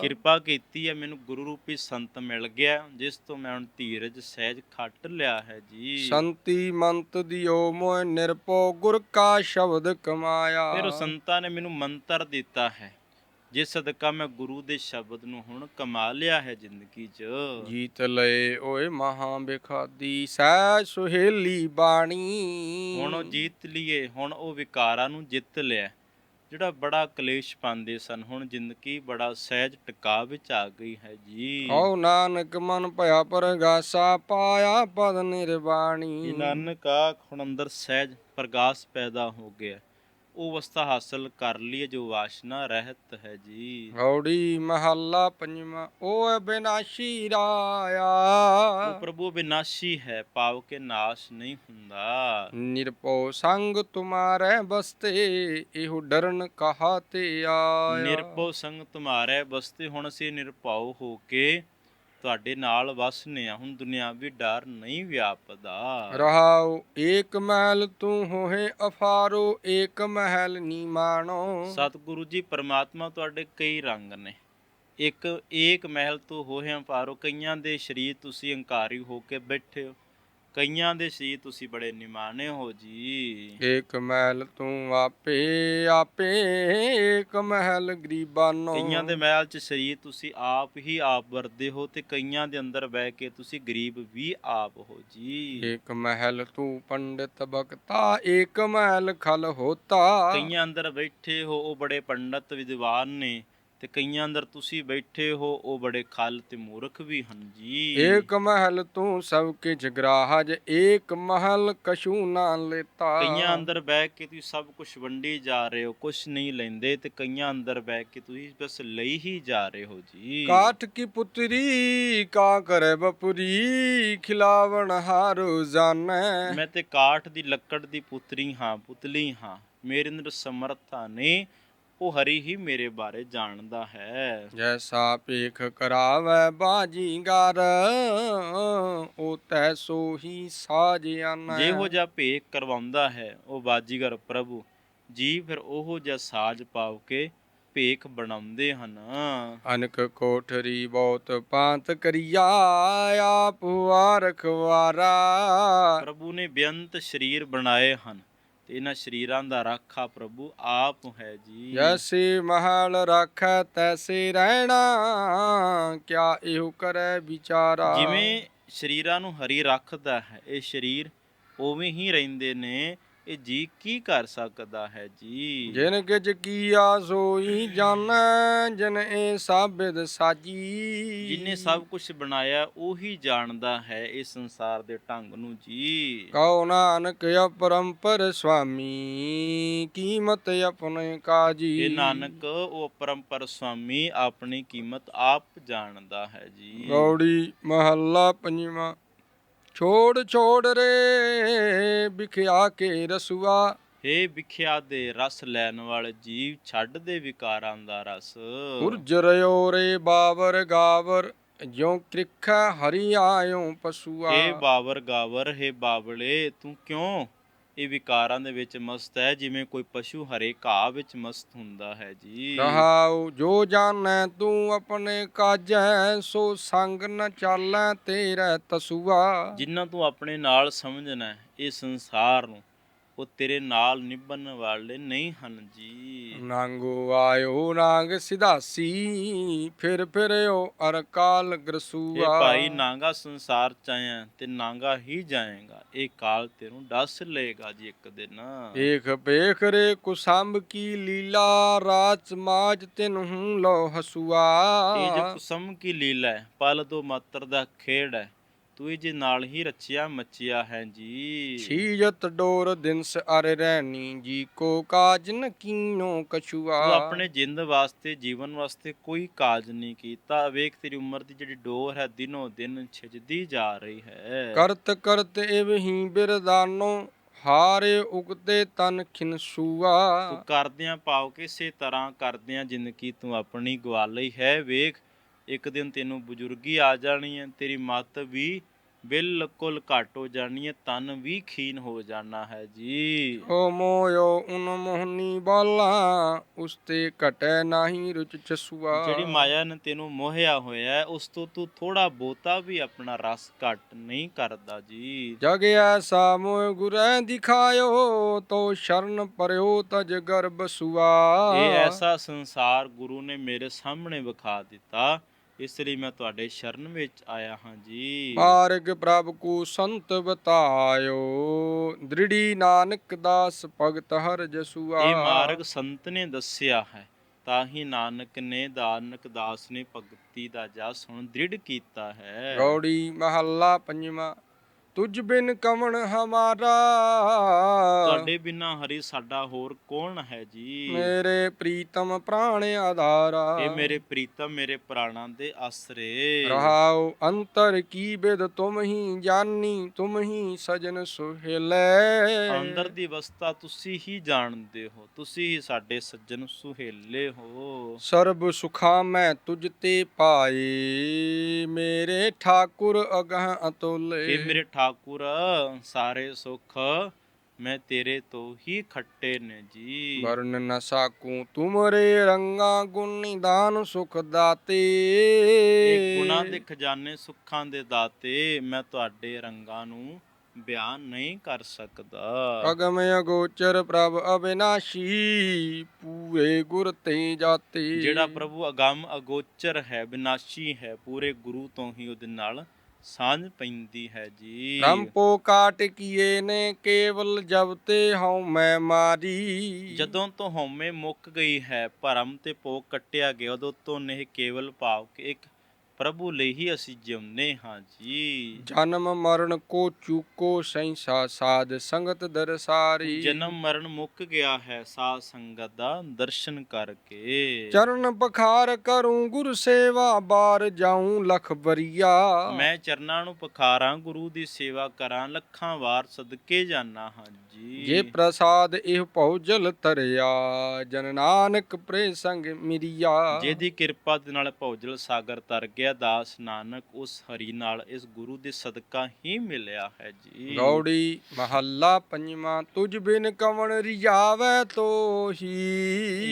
ਕਿਰਪਾ ਕੀਤੀ ਹੈ ਮੈਨੂੰ ਗੁਰੂ ਰੂਪੀ ਸੰਤ ਮਿਲ ਗਿਆ ਜਿਸ ਤੋਂ ਮੈਂ ਹੁਣ ਧੀਰਜ ਸਹਿਜ ਖੱਟ ਲਿਆ ਹੈ ਜੀ। ਸੰਤੀ ਮੰਤ ਦਿਓ ਮੋਇ ਨਿਰਪੋ ਗੁਰ ਕਾ ਸ਼ਬਦ ਕਮਾਇਆ। ਫਿਰ ਉਹ ਸੰਤਾਂ ਨੇ ਮੈਨੂੰ ਮੰਤਰ ਦਿੱਤਾ ਹੈ। ਜਿਸ ਸਦਕਾ ਮੈਂ ਗੁਰੂ ਦੇ ਸ਼ਬਦ ਨੂੰ ਹੁਣ ਕਮਾ ਲਿਆ ਹੈ ਜ਼ਿੰਦਗੀ 'ਚ। ਜੀਤ ਲਏ ਓਏ ਮਹਾ ਬਿਖਾਦੀ ਸਹਿ ਸੁਹੇਲੀ ਬਾਣੀ। ਹੁਣ ਉਹ ਜੀਤ ਲਈਏ ਹੁਣ ਉਹ ਵਿਕਾਰਾਂ ਨੂੰ ਜਿੱਤ ਲਿਆ। ਜਿਹੜਾ ਬੜਾ ਕਲੇਸ਼ ਪਾਉਂਦੇ ਸਨ ਹੁਣ ਜ਼ਿੰਦਗੀ ਬੜਾ ਸਹਿਜ ਟਿਕਾ ਵਿੱਚ ਆ ਗਈ ਹੈ ਜੀ। ਹਉ ਨਾਨਕ ਮਨ ਭਇਆ ਪਰਗਾਸਾ ਪਾਇਆ ਪਦ ਨਿਰਵਾਣੀ। ਨਾਨਕ ਆ ਹੁਣ ਅੰਦਰ ਸਹਿਜ ਪ੍ਰਗਾਸ ਪੈਦਾ ਹੋ ਗਿਆ। ਉਹ ਅਵਸਥਾ ਹਾਸਲ ਕਰ ਲਈ ਜੋ ਵਾਸ਼ਨਾ ਰਹਿਤ ਹੈ ਜੀ। ਗੌੜੀ ਮਹੱਲਾ ਪੰਜਵਾਂ ਓ ਬਿਨਾਸ਼ੀ ਰਾਇਆ। ਉਹ ਪ੍ਰਭੂ ਵਿਨਾਸ਼ੀ ਹੈ ਪਾਵ ਕੇ ਨਾਸ਼ ਨਹੀਂ ਹੁੰਦਾ। ਨਿਰਪਉ ਸੰਗ ਤੁਮਾਰੇ ਬਸਤੇ ਇਹੋ ਡਰਨ ਕਹਾ ਤੇ ਆਇਆ। ਨਿਰਭਉ ਸੰਗ ਤੁਮਾਰੇ ਬਸਤੇ ਹੁਣ ਅਸੀਂ ਨਿਰਭਉ ਹੋ ਕੇ ਤੁਹਾਡੇ ਨਾਲ ਵਸਨੇ ਆ ਹੁਣ ਦੁਨਿਆਵੀ ਡਰ ਨਹੀਂ ਵਿਆਪਦਾ। ਰਹਾਉ ਏਕ ਮਹਿਲ ਤੂੰ ਹੋਏ ਅਫਾਰੋ ਏਕ ਮਹਿਲ ਨੀ ਮਾਣੋ। ਸਤਿਗੁਰੂ ਜੀ ਪਰਮਾਤਮਾ ਤੁਹਾਡੇ ਕਈ ਰੰਗ ਨੇ। ਇੱਕ ਏਕ ਮਹਿਲ ਤੋਂ ਹੋਹਿਆ ਪਾਰੋ ਕਈਆਂ ਦੇ ਸ਼ਰੀਰ ਤੁਸੀਂ ਹੰਕਾਰੀ ਹੋ ਕੇ ਬੈਠੇ ਹੋ। ਕਈਆਂ ਦੇ ਸ਼ਰੀਰ ਤੁਸੀਂ ਬੜੇ ਨਿਮਾਣੇ ਹੋ ਜੀ। ਏਕ ਮਹਿਲ ਤੂੰ ਆਪੇ ਆਪੇ ਏਕ ਮਹਿਲ ਗਰੀਬਾਨੋ ਕਈਆਂ ਦੇ ਮਹਿਲ 'ਚ ਸ਼ਰੀਰ ਤੁਸੀਂ ਆਪ ਹੀ ਆਪ ਵਰਦੇ ਹੋ ਤੇ ਕਈਆਂ ਦੇ ਅੰਦਰ ਬਹਿ ਕੇ ਤੁਸੀਂ ਗਰੀਬ ਵੀ ਆਪ ਹੋ ਜੀ। ਏਕ ਮਹਿਲ ਤੂੰ ਪੰਡਿਤ ਬਖਤਾ ਏਕ ਮਹਿਲ ਖਲ ਹੋਤਾ। ਕਈਆਂ ਅੰਦਰ ਬੈਠੇ ਹੋ ਉਹ ਬੜੇ ਪੰਡਤ ਵਿਦਵਾਨ ਨੇ। ਤੇ ਕਈਆਂ ਅੰਦਰ ਤੁਸੀਂ ਬੈਠੇ ਹੋ ਉਹ ਬੜੇ ਖਲ ਤੇ ਮੂਰਖ ਵੀ ਹਨ ਜੀ। ਏਕ ਮਹਿਲ ਤੂੰ ਸਭ ਕੇ ਜਗਰਾਜ ਏਕ ਮਹਿਲ ਕਛੂ ਨਾ ਲੇਤਾ। ਕਈਆਂ ਅੰਦਰ ਬਹਿ ਕੇ ਤੁਸੀਂ ਸਭ ਕੁਝ ਵੰਡੀ ਜਾ ਰਹੇ ਹੋ ਕੁਝ ਨਹੀਂ ਲੈਂਦੇ ਤੇ ਕਈਆਂ ਅੰਦਰ ਬਹਿ ਕੇ ਤੁਸੀਂ ਬਸ ਲਈ ਹੀ ਜਾ ਰਹੇ ਹੋ ਜੀ। ਕਾਠ ਕੀ ਪੁੱਤਰੀ ਕਾ ਕਰੇ ਬਪੁਰੀ ਖਿਲਾਵਣ ਹਾਰੋ ਜਾਣੈ। ਮੈਂ ਤੇ ਕਾਠ ਦੀ ਲੱਕੜ ਦੀ ਪੁੱਤਰੀ ਹਾਂ ਪੁਤਲੀ ਹਾਂ ਮੇਰੇ ਅੰਦਰ ਸਮਰੱਥਾ ਨੇ ਉਹ ਹਰੀ ਹੀ ਮੇਰੇ ਬਾਰੇ ਜਾਣਦਾ ਹੈ। ਜੈਸਾ ਪੇਖ ਕਰਾਵੈ ਬਾਜੀਗਰ ਉਹ ਤੈ ਸੋ ਹੀ ਸਾਜ ਆਨੈ ਜਿਹੋ ਜਿਹਾ ਭੇਖ ਕਰਵਾਉਂਦਾ ਹੈ ਉਹ ਬਾਜੀਗਰ ਪ੍ਰਭੂ। ਜੀ ਫਿਰ ਉਹੋ ਜਿਹਾ ਸਾਜ ਪਾਉ ਕੇ ਭੇਖ ਬਣਾਉਂਦੇ ਹਨ। ਅਨਕ ਕੋਠਰੀ ਬਹੁਤ ਪਾਂਤ ਕਰੀਆ ਆਪ ਹੁਆ ਰਖਵਾਰਾ ਪ੍ਰਭੂ ਨੇ ਬੇਅੰਤ ਸਰੀਰ ਬਣਾਏ ਹਨ। ਤੇ ਇਹਨਾਂ ਸਰੀਰਾਂ ਦਾ ਰਾਖਾ ਪ੍ਰਭੂ ਆਪ ਹੈ ਜੀ। ਜੈਸੇ ਮਹਲ ਰਾਖੈ ਤੈਸੇ ਰਹਿਣਾ ਕਿਆ ਇਹੋ ਕਰੈ ਵਿਚਾਰਾ। ਜਿਵੇਂ ਸਰੀਰਾਂ ਨੂੰ ਹਰੀ ਰੱਖਦਾ ਹੈ ਇਹ ਸਰੀਰ ਉਵੇਂ ਹੀ ਰਹਿੰਦੇ ਨੇ ਇਹ ਜੀ ਕੀ ਕਰ ਸਕਦਾ ਹੈ ਜੀ? ਜਿਨ ਕਿਛ ਕੀਆ ਸੋਈ ਜਾਣੈ ਜਿਨ ਇਹ ਸਾਬਿਦ ਸਾਜੀ। ਜਿਨੇ ਸਭ ਕੁਝ ਬਣਾਇਆ ਉਹੀ ਜਾਣਦਾ ਹੈ ਇਸ ਸੰਸਾਰ ਦੇ ਢੰਗ ਨੂੰ ਜੀ। ਕਉ ਨਾਨਕ ਅਪਰੰਪਰ ਸੁਆਮੀ ਕੀਮਤ ਆਪਣੇ ਕਾਜੀ। ਇਹ ਨਾਨਕ ਉਹ ਪਰੰਪਰ ਸੁਆਮੀ ਆਪਣੀ ਕੀਮਤ ਆਪ ਜਾਣਦਾ ਹੈ ਜੀ। ਗੌੜੀ ਮਹੱਲਾ ਪੰਜਵਾਂ ਛੋੜ ਛੋੜ ਰੇ ਵਿਖਿਆ ਕੇ ਰਸੂਆ। ਹੇ ਵਿਖਿਆ ਦੇ ਰਸ ਲੈਣ ਵਾਲੇ ਜੀਵ ਛੱਡ ਦੇ ਵਿਕਾਰਾਂ ਦਾ ਰਸ। ਉਰਜ ਰਿਓ ਰੇ ਬਾਵਰ ਗਾਵਰ ਜਿਉ ਕ੍ਰਿਖਾ ਹਰੀ ਆਇਓ ਪਸੂਆ। ਹੇ ਬਾਵਰ ਗਾਵਰ ਹੇ ਬਾਵਲੇ ਤੂੰ ਕਿਉਂ ਇਹ ਵਿਕਾਰਾਂ ਦੇ ਵਿੱਚ ਮਸਤ ਹੈ ਜਿਵੇਂ ਕੋਈ ਪਸ਼ੂ ਹਰੇ ਘਾਹ ਵਿੱਚ ਮਸਤ ਹੁੰਦਾ ਹੈ ਜੀ। ਰਹਾਉ ਜੋ ਜਾਣੈ ਤੂੰ ਆਪਣੇ ਕਾਜੈ ਸੋ ਸੰਗ ਨ ਚਾਲੈ ਤੇਰਾ ਤਸੂਆ। ਜਿਨ੍ਹਾਂ ਤੂੰ ਆਪਣੇ ਨਾਲ ਸਮਝਣਾ ਇਹ ਸੰਸਾਰ ਨੂੰ ਉਹ ਤੇਰੇ ਨਾਲ ਨਿਭਣ ਵਾਲੇ ਨਹੀਂ ਹਨ ਜੀ। ਨਾਂਗੋ ਆਇਓ ਨਾਂਗ ਸਿਧਾਸੀ ਫਿਰ ਫਿਰਿਓ ਅਰਕਾਲ ਇਹ ਗਰਸੂਆ ਭਾਈ ਨਾਂਗਾ ਸੰਸਾਰ ਚ ਆਇਆ ਤੇ ਨਾਂਗਾ ਹੀ ਜਾਏਗਾ। ਇਹ ਕਾਲ ਤੈਨੂੰ ਡਸ ਲਏਗਾ ਜੀ ਇੱਕ ਦਿਨ। ਏਖ ਪੇਖ ਰੇ ਕੁਸੰਭ ਕੀ ਲੀਲਾ ਰਾਜ ਮਾਜ ਤਿਨਹੂ ਲੋ ਹਸੂਆ। ਇਹ ਜੋ ਕੁਸਮ ਕੀ ਲੀਲਾ ਹੈ ਪਲ ਦੋ ਮਾਤਰ ਦਾ ਖੇਡ ਹੈ। ਤੂੰ ਜੇ ਨਾਲ ਹੀ ਰਚਿਆ ਮਚਿਆ ਹੈ ਜੀ। ਛੀਜਤ ਡੋਰ ਦਿਨਸ ਅਰ ਰਹਿਣੀ ਜੀ ਕੋ ਕਾਜ ਨ ਕੀਨੋ ਕਛੂਆ। ਤੂੰ ਆਪਣੇ ਜਿੰਦ ਵਾਸਤੇ ਜੀਵਨ ਵਾਸਤੇ ਕੋਈ ਕਾਜ ਨਹੀਂ ਕੀਤਾ। ਵੇਖ ਤੇਰੀ ਉਮਰ ਦੀ ਜਿਹੜੀ ਡੋਰ ਹੈ ਦਿਨੋ ਦਿਨ ਛਿਜਦੀ ਜਾ ਰਹੀ ਹੈ। ਕਰਤ ਕਰਤ ਇਵ ਹੀ ਬਿਰਦਾਨੋ ਹਾਰੇ ਉਗਤੇ ਤਨ ਖਿਨਸੂਆ। ਤੂੰ ਕਰਦਿਆਂ ਪਾਓ ਕਿਸੇ ਤਰ੍ਹਾਂ ਕਰਦਿਆਂ ਜ਼ਿੰਦਗੀ ਤੂੰ ਆਪਣੀ ਗਵਾ ਲਈ ਹੈ। ਵੇਖ ਇੱਕ ਦਿਨ ਤੈਨੂੰ ਬਜ਼ੁਰਗੀ ਆ ਜਾਣੀ ਹੈ ਤੇਰੀ ਮੱਤ ਵੀ ਬਿਲਕੁਲ ਘੱਟ ਹੋ ਜਾਣੀ ਹੈ ਤਨ ਵੀ ਖੀਨ ਹੋ ਜਾਣਾ ਹੈ ਜੀ। ਓ ਮੋਇਓ ਉਨ ਮੋਹਨੀ ਬਾਲਾ ਉਸ ਤੇ ਘਟੈ ਨਾਹੀ ਰੁਚ ਚਸੂਆ। ਜਿਹੜੀ ਮਾਇਆ ਨੇ ਤੈਨੂੰ ਮੋਹਿਆ ਹੋਇਆ ਉਸ ਤੋਂ ਤੂੰ ਥੋੜਾ ਬੋਤਾ ਵੀ ਆਪਣਾ ਰਸ ਘੱਟ ਨਹੀਂ ਕਰਦਾ ਜੀ। ਜਗ ਐਸਾ ਮੋਇ ਗੁਰੈ ਦਿਖਾਇਓ ਤੋ ਸ਼ਰਨ ਪਰਿਓ ਤਜ ਗਰਭ ਸੁਆ। ਇਹ ਐਸਾ ਸੰਸਾਰ ਗੁਰੂ ਨੇ ਮੇਰੇ ਸਾਹਮਣੇ ਵਿਖਾ ਦਿੱਤਾ ਇਸ ਲਈ ਮੈਂ ਤੁਹਾਡੇ ਸ਼ਰਨ ਵਿੱਚ ਆਇਆ ਹਾਂ ਜੀ। ਮਾਰਗ ਪ੍ਰਭ ਕੋ ਸੰਤ ਬਤਾਇਓ ਦ੍ਰਿੜੀ ਨਾਨਕ ਦਾਸ ਭਗਤ ਹਰ ਜਸੂਆ। ਇਹ ਮਾਰਗ ਸੰਤ ਨੇ ਦੱਸਿਆ ਹੈ ਤਾਂ ਹੀ ਨਾਨਕ ਨੇ ਦਾਨਕ ਦਾਸ ਨੇ ਭਗਤੀ ਦਾ ਜਸ ਹੁਣ ਦ੍ਰਿੜ ਕੀਤਾ ਹੈ। ਗੌੜੀ ਮਹੱਲਾ ਪੰਜਵਾਂ। ਤੁਝ ਬਿਨ ਕਵਣ ਹਮਾਰਾ। ਤੁਹਾਡੇ ਬਿਨਾ ਹਰੀ ਸਾਡਾ ਹੋਰ ਕੌਣ ਹੈ ਜੀ? ਮੇਰੇ ਪ੍ਰੀਤਮ ਪ੍ਰਾਣ ਆਧਾਰਾ। ਇਹ ਮੇਰੇ ਪ੍ਰੀਤਮ ਮੇਰੇ ਪ੍ਰਾਣਾਂ ਦੇ ਆਸਰੇ। ਰਹਾਉ ਅੰਤਰ ਕੀ ਬਿਦ ਤੁਮ ਹੀ ਜਾਨੀ ਤੁਮ ਹੀ ਸਜਨ ਸੁਹੇਲੇ। ਅੰਦਰ ਦੀ ਅਵਸਥਾ ਤੁਸੀਂ ਹੀ ਜਾਣਦੇ ਹੋ ਤੁਸੀਂ ਹੀ ਸਾਡੇ ਸੱਜਣ ਸੁਹੇਲੇ ਹੋ। ਸਰਬ ਸੁਖਾ ਮੈਂ ਤੁਝ ਤੇ ਪਾਏ ਮੇਰੇ ਠਾਕੁਰ ਅਗਹ ਅਤੁਲੇ। ਇਹ ਮੇਰੇ ਠਾਕੁਰ ਸਾਰੇ ਸੁਖ ਮੈਂ ਤੇਰੇ ਤੋਂ ਹੀ ਖੱਟੇ ਨੇ ਜੀ। ਵਰਨ ਨ ਸਾਕੂ ਤੁਮਰੇ ਰੰਗਾ ਗੁਣ ਨਿਦਾਨ ਸੁਖ ਦਾਤੇ। ਇਹ ਗੁਣਾਂ ਦੇ ਖਜ਼ਾਨੇ ਸੁੱਖਾਂ ਦੇ ਦਾਤੇ ਮੈਂ ਤੁਹਾਡੇ ਰੰਗਾਂ ਨੂੰ ਬਿਆਨ ਨਹੀਂ ਕਰ ਸਕਦਾ। ਅਗਮ ਅਗੋਚਰ ਪ੍ਰਭ ਅਬਿਨਾਸ਼ੀ ਪੂਰੇ ਗੁਰ ਤੇ ਜਾਤੇ। ਜਿਹੜਾ ਪ੍ਰਭੂ ਅਗੰਮ ਅਗੋਚਰ ਹੈ ਵਿਨਾਸ਼ੀ ਹੈ ਪੂਰੇ ਗੁਰੂ ਤੋਂ ਹੀ ਉਹਦੇ ਨਾਲ ਸਾਂਝ ਪੈਂਦੀ ਹੈ ਜੀ। ਰੰਪੋ ਕਾਟ ਕੀਏ ਨੇ ਕੇਵਲ ਜਬ ਤੇ ਹਉ ਮੈਂ ਮਾਰੀ। ਜਦੋਂ ਤੋਂ ਹਉਮੈ ਮੁੱਕ ਗਈ ਹੈ ਭਰਮ ਤੇ ਪੋਕ ਕੱਟਿਆ ਗਿਆ ਉਦੋਂ ਤੋਂ ਨੇ ਕੇਵਲ ਭਾਵ ਕਿ ਇੱਕ ਪ੍ਰਭੂ ਲਈ ਹੀ ਅਸੀਂ ਜਿਉਂਦੇ ਹਾਂ ਜੀ। ਜਨਮ ਮਰਨ ਕੋ ਚੂਕੋ ਸੈਂਸਾ ਸਾਧ ਸੰਗਤ ਦਰਸਾਰੀ। ਜਨਮ ਮਰਨ ਮੁੱਕ ਗਿਆ ਹੈ ਸਾਧ ਸੰਗਤ ਦਾ ਦਰਸ਼ਨ ਕਰਕੇ। ਚਰਨ ਪਖਾਰ ਕਰੂੰ ਗੁਰ ਸੇਵਾ ਬਾਰ ਜਾਉਂ ਲਖ ਬਰੀਆ ਮੈਂ ਚਰਨਾਂ ਨੂੰ ਪਖਾਰਾਂ ਗੁਰੂ ਦੀ ਸੇਵਾ ਕਰਾਂ ਲੱਖਾਂ ਵਾਰ ਸਦਕੇ ਜਾਣਾ ਹਾਂ ਜੀ। ਜੇ ਪ੍ਰਸਾਦ ਇਹ ਭਉ ਜਲ ਤਰਿਆ ਜਨ ਨਾਨਕ ਪ੍ਰੇ ਸੰਗ ਮਿਰਿਆ। ਜਿਹਦੀ ਕਿਰਪਾ ਦੇ ਨਾਲ ਭੌਜਲ ਸਾਗਰ ਤਰ ਗਿਆ ਦਾਸ ਨਾਨਕ ਉਸ ਹਰੀ ਨਾਲ ਇਸ ਗੁਰੂ ਦੇ ਸਦਕਾ ਹੀ ਮਿਲਿਆ ਹੈ ਜੀ। ਗੌੜੀ ਮਹੱਲਾ ਪੰਜਵਾਂ ਤੁਝ ਬਿਨ ਕਵਣ ਰਿਜਾਵੈ ਤੋਹੀ।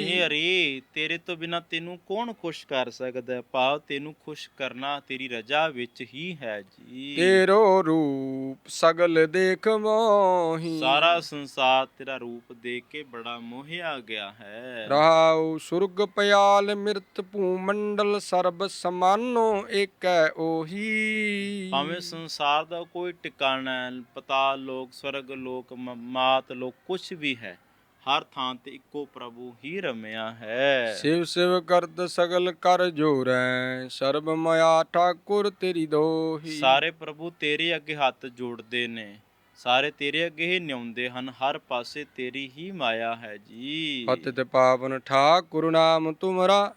ਇਹ ਹਰੀ ਤੇਰੇ ਤੋਂ ਬਿਨਾ ਤੈਨੂੰ ਕੌਣ ਖੁਸ਼ ਕਰ ਸਕਦਾ ਹੈ? ਭਾਵ ਤੈਨੂੰ ਖੁਸ਼ ਕਰਨਾ ਤੇਰੀ ਰਜਾ ਵਿੱਚ ਹੀ ਹੈ ਜੀ। ਤੇਰੋ ਰੂਪ ਸਗਲ ਦੇਖ ਮੋਹੀ। ਸਾਰਾ ਸੰਸਾਰ ਤੇਰਾ ਰੂਪ ਦੇਖ ਕੇ ਬੜਾ ਮੋਹਿਆ ਗਿਆ ਹੈ। ਰਹਾਉ ਸੁਰਗ ਪਿਆਲ ਮਿਰਤ ਭੂ ਮੰਡਲ ਸਰਬ ਸਮਾਨੋ ਏਕੈ ਉਹੀ ਭਾਵੇਂ ਸੰਸਾਰ ਦਾ ਕੋਈ ਟਿਕਾਣਾ ਹੈ, ਪਤਾਲ ਲੋਕ ਸਵਰਗ ਲੋਕ ਮ- ਮਾਤ ਲੋਕ ਕੁਝ ਵੀ ਹੈ ਹਰ ਥਾਂ ਤੇ ਇੱਕੋ ਪ੍ਰਭੂ ਹੀ ਰਮਿਆ ਹੈ। ਸਿਵ ਸਿਵ ਕਰਤ ਸਗਲ ਕਰ ਜੋਰੈ ਸਰਬ ਮਾਇਆ ਠਾਕੁਰ ਤੇਰੀ ਦੋਹੀ। ਸਾਰੇ ਪ੍ਰਭੂ ਤੇਰੇ ਅੱਗੇ ਹੱਥ ਜੋੜਦੇ ਨੇ। ਸਾਰੇ ਤੇਰੇ ਅੱਗੇ ਹੀ ਨਿਉਂਦੇ ਹਨ, ਹਰ ਪਾਸੇ ਤੇਰੀ ਹੀ ਮਾਇਆ ਹੈ ਜੀ। ਪਤਿਤ ਪਾਵਨ ਗੁਰੂ ਨਾਮ ਤੁਮਰਾ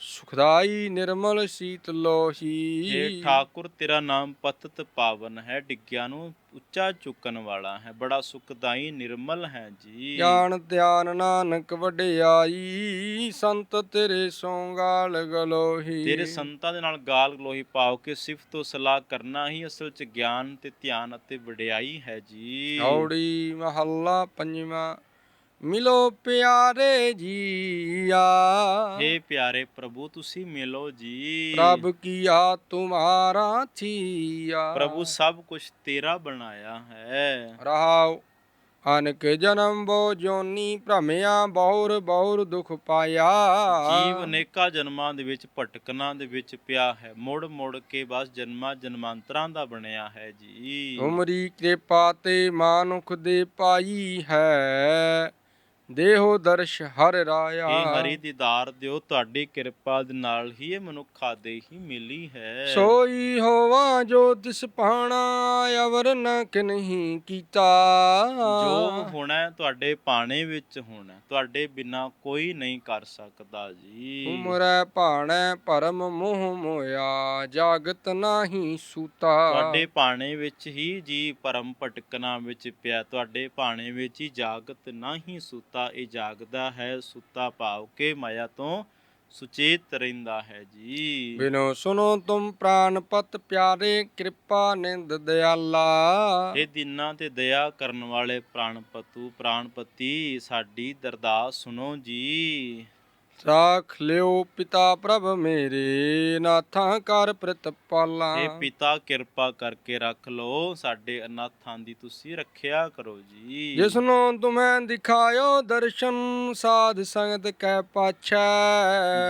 ਸੁਖਦਾਈ ਨਿਰਮਲ ਸੀਤ ਲੋਹੀ। ਇਹ ਠਾਕੁਰ ਤੇਰਾ ਨਾਮ ਪਤਤ ਪਾਵਨ ਹੈ ਡਿੱਗਿਆਂ ਨੂੰ ਉੱਚਾ ਚੁੱਕਣ ਵਾਲਾ ਹੈ। ਬੜਾ ਸੁਖਦਾਈ ਨਿਰਮਲ ਹੈ ਜੀ। ਗਿਆਨ ਧਿਆਨ ਨਾਨਕ ਵਡਿਆਈ ਸੰਤ ਤੇਰੇ ਸੋਂਗਾਲ ਗਲੋਹੀ ਤੇਰੇ ਸੰਤਾਂ ਦੇ ਨਾਲ ਗਾਲ ਗਲੋਹੀ ਪਾਓ ਕੇ ਸਿਫਤ ਤੋਂ ਸਲਾਹ ਕਰਨਾ ਹੀ ਅਸਲ 'ਚ ਗਿਆਨ ਤੇ ਧਿਆਨ ਅਤੇ ਵਡਿਆਈ ਹੈ ਜੀ। ਔੜੀ ਮਹੱਲਾ ਪੰਜਵਾਂ ਮਿਲੋ ਪਿਆਰੇ ਜੀਆ ਹੇ ਪਿਆਰੇ ਪ੍ਰਭੂ ਤੁਸੀਂ ਮਿਲੋ ਜੀ। ਪ੍ਰਭ ਕੀਆ ਤੁਮਾਰਾ ਥੀਆ। ਪ੍ਰਭੂ ਸਭ ਕੁਝ ਤੇਰਾ ਬਣਾਇਆ ਹੈ। ਰਹਾਉ ਅਨਕ ਜਨਮ ਬੋ ਜੋਨੀ ਭ੍ਰਮਿਆ ਬਹੁਰ ਬਹੁਰ ਦੁਖ ਪਾਇਆ। ਜੀਵ ਅਨੇਕਾਂ ਜਨਮਾਂ ਦੇ ਵਿੱਚ ਭਟਕਣਾ ਦੇ ਵਿੱਚ ਪਿਆ ਹੈ। ਮੁੜ ਮੁੜ ਕੇ ਬਸ ਜਨਮਾਂ ਜਨਮਾਂਤਰਾਂ ਦਾ ਬਣਿਆ ਹੈ ਜੀ। ਤੁਮਰੀ ਕਿਰਪਾ ਤੇ ਮਾਨੁਖ ਦੇ ਪਾਈ ਹੈ। ਦੇਹੋ ਦਰਸ਼ ਹਰ ਰਾਇਆ। ਇਹ ਹਰੀ ਦੀਦਾਰ ਦਿਓ ਤੁਹਾਡੀ ਕਿਰਪਾ ਦੇ ਨਾਲ ਹੀ ਇਹ ਮਨੁੱਖਾ ਦੇ ਹੀ ਮਿਲੀ ਹੈ। ਸੋਈ ਹੋਵਾ ਜੋ ਤਿਸ ਪਾਣਾ ਅਵਰ ਨ ਕਿਨਹੀ ਕੀਤਾ। ਜੋ ਹੋਣਾ ਤੁਹਾਡੇ ਪਾਣੇ ਵਿੱਚ ਹੋਣਾ। ਤੁਹਾਡੇ ਬਿਨਾ ਕੋਈ ਨਹੀਂ ਕਰ ਸਕਦਾ ਜੀ। ਉਮਰੈ ਭਾਣੈ ਪਰਮ ਮੋਹ ਮੋਇਆ ਜਾਗਤ ਨਾਹੀ ਸੂਤਾ। ਤੁਹਾਡੇ ਪਾਣੇ ਵਿੱਚ ਹੀ ਜੀ ਪਰਮ ਭਟਕਣਾ ਵਿੱਚ ਪਿਆ ਤੁਹਾਡੇ ਪਾਣੇ ਵਿੱਚ ਹੀ ਜਾਗਤ ਨਹੀਂ ਸੁੱਤਾ। ਇਹ ਜਾਗਦਾ ਹੈ ਸੁੱਤਾ ਭਾਵ ਕੇ ਮਾਇਆ ਤੋਂ ਸੁਚੇਤ ਰਹਿੰਦਾ ਹੈ ਜੀ। ਬਿਨੋ ਸੁਨੋ ਤੁਮ ਪ੍ਰਾਨਪਤ ਪਿਆਰੇ ਕਿਰਪਾ ਨਿੰਦ ਦਿਆਲਾ। ਇਹ ਦਿਨਾਂ ਤੇ ਦਇਆ ਕਰਨ ਵਾਲੇ ਪ੍ਰਾਣਪਤੂ ਪ੍ਰਾਣਪਤੀ ਸਾਡੀ ਦਰਦਾਸ ਸੁਣੋ ਜੀ। ਰਾਖ ਲਿਓ ਪਿਤਾ ਪ੍ਰਭ ਮੇਰੇ ਨਾਥਾਂ ਕਰ ਪ੍ਰਤਪਾਲਾ ਇਹ ਪਿਤਾ ਕਿਰਪਾ ਕਰਕੇ ਰੱਖ ਲਓ ਸਾਡੇ ਅਨਾਥਾਂ ਦੀ ਤੁਸੀਂ ਰੱਖਿਆ ਕਰੋ ਜੀ। ਜਿਸਨੂੰ ਤੁਮੈ ਦਿਖਾਇਓ ਦਰਸ਼ਨ ਸਾਧ ਸੰਗਤ ਕੈ ਪਾਛੈ।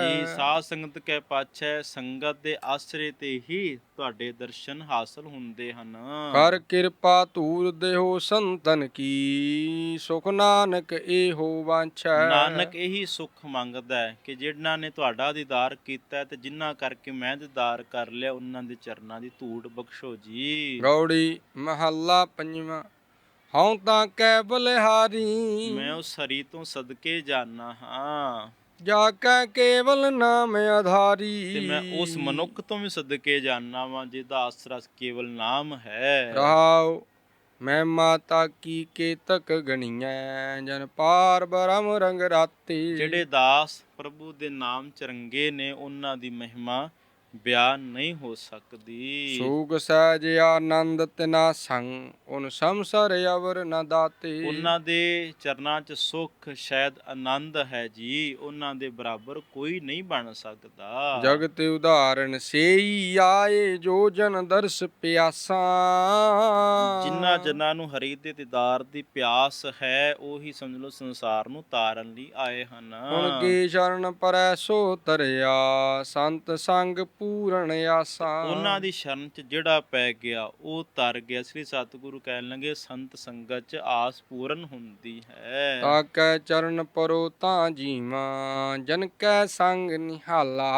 ਜੀ ਸਾਧ ਸੰਗਤ ਕੇ ਪਾਛੈ ਸੰਗਤ ਦੇ ਆਸਰੇ ਤੇ ਹੀ ਤੁਹਾਡੇ ਦਰਸ਼ਨ ਹਾਸਲ ਹੁੰਦੇ ਹਨ। ਕਰ ਕਿਰਪਾ ਧੂਰ ਦੇਹੋ ਸੰਤਨ ਕੀ ਸੁਖ ਨਾਨਕ ਇਹੋ ਵਾਂਛੈ। ਨਾਨਕ ਇਹੀ ਸੁਖ ਮੰਗਦਾ ਹੈ ਕਿ ਜਿਨ੍ਹਾਂ ਨੇ ਤੁਹਾਡਾ ਦੀਦਾਰ ਕੀਤਾ ਤੇ ਜਿਨ੍ਹਾਂ ਕਰਕੇ ਮੈਂ ਦੀਦਾਰ ਕਰ ਲਿਆ ਉਹਨਾਂ ਦੇ ਚਰਨਾਂ ਦੀ ਧੂੜ ਬਖਸ਼ੋ ਜੀ। ਗੌੜੀ ਮਹੱਲਾ ਪੰਜਵਾਂ ਹਉ ਤਾਂ ਕੈ ਬਲਿਹਾਰੀ। ਮੈਂ ਉਸ ਹਰੀ ਤੋਂ ਸਦਕੇ ਜਾਣਾ ਹਾਂ। ਜਾ ਕੈ ਕੇਵਲ ਨਾਮ ਆਧਾਰੀ। ਤੇ ਮੈਂ ਉਸ ਮਨੁੱਖ ਤੋਂ ਵੀ ਸਦਕੇ ਜਾਣਾ ਵਾਂ ਜਿਹਦਾ ਆਸਰਾ ਕੇਵਲ ਨਾਮ ਹੈ। ਰਹਾਉ ਮੈਂ ਮਾਤਾ ਕੀ ਕੇਤਕ ਗਣੀਐ ਜਨ ਪਾਰ ਬ੍ਰਹਮ ਰੰਗ ਰਾਤੀ। ਜਿਹੜੇ ਦਾਸ ਪ੍ਰਭੂ ਦੇ ਨਾਮ ਚਰੰਗੇ ਨੇ ਉਹਨਾਂ ਦੀ ਮਹਿਮਾ ਬਿਆਨ ਨਹੀਂ ਹੋ ਸਕਦੀ। ਸੂਗ ਸਹਿਜ ਆਨੰਦ ਤਿਨਾ ਸੰਗ ਉਨ ਸੰਸਰ ਅਵਰ ਨ ਦਾਤੇ। ਉਹਨਾਂ ਦੇ ਚਰਨਾਂ 'ਚ ਸੁਖ ਸ਼ਾਇਦ ਆਨੰਦ ਹੈ ਜੀ ਉਹਨਾਂ ਦੇ ਬਰਾਬਰ ਕੋਈ ਨਹੀਂ ਬਣ ਸਕਦਾ। ਜਗਤ ਉਦਾਹਰਨ ਸੇਈ ਆਏ ਜੋ ਜਨ ਦਰਸ ਪਿਆਸਾ। ਜਿਨ੍ਹਾਂ ਜਨਾਂ ਨੂੰ ਹਰੀ ਦੇ ਦੀਦਾਰ ਦੀ ਪਿਆਸ ਹੈ ਉਹੀ ਸਮਝ ਲਓ ਸੰਸਾਰ ਨੂੰ ਤਾਰਨ ਲਈ ਆਏ ਹਨ। ਹੁਣ ਕੀ ਸ਼ਰਨ ਪਰੈ ਸੋ ਤਰਿਆ ਸੰਤ ਸੰਗ ਪੂਰਨ ਆਸਾ ਉਹਨਾਂ ਦੀ ਸ਼ਰਨ 'ਚ ਜਿਹੜਾ ਪੈ ਗਿਆ ਉਹ ਤਰ ਗਿਆ। ਸ੍ਰੀ ਸਤਿਗੁਰੂ ਕਹਿਣ ਲੱਗੇ ਸੰਤ ਸੰਗਤ 'ਚ ਆਸ ਪੂਰਨ ਹੁੰਦੀ ਹੈ। ਤਾਕੈ ਚਰਨ ਪਰੋ ਤਾਂ ਜੀਵਾਂ ਜਨ ਕੈ ਸੰਗ ਜੇ ਨਿਹਾਲਾ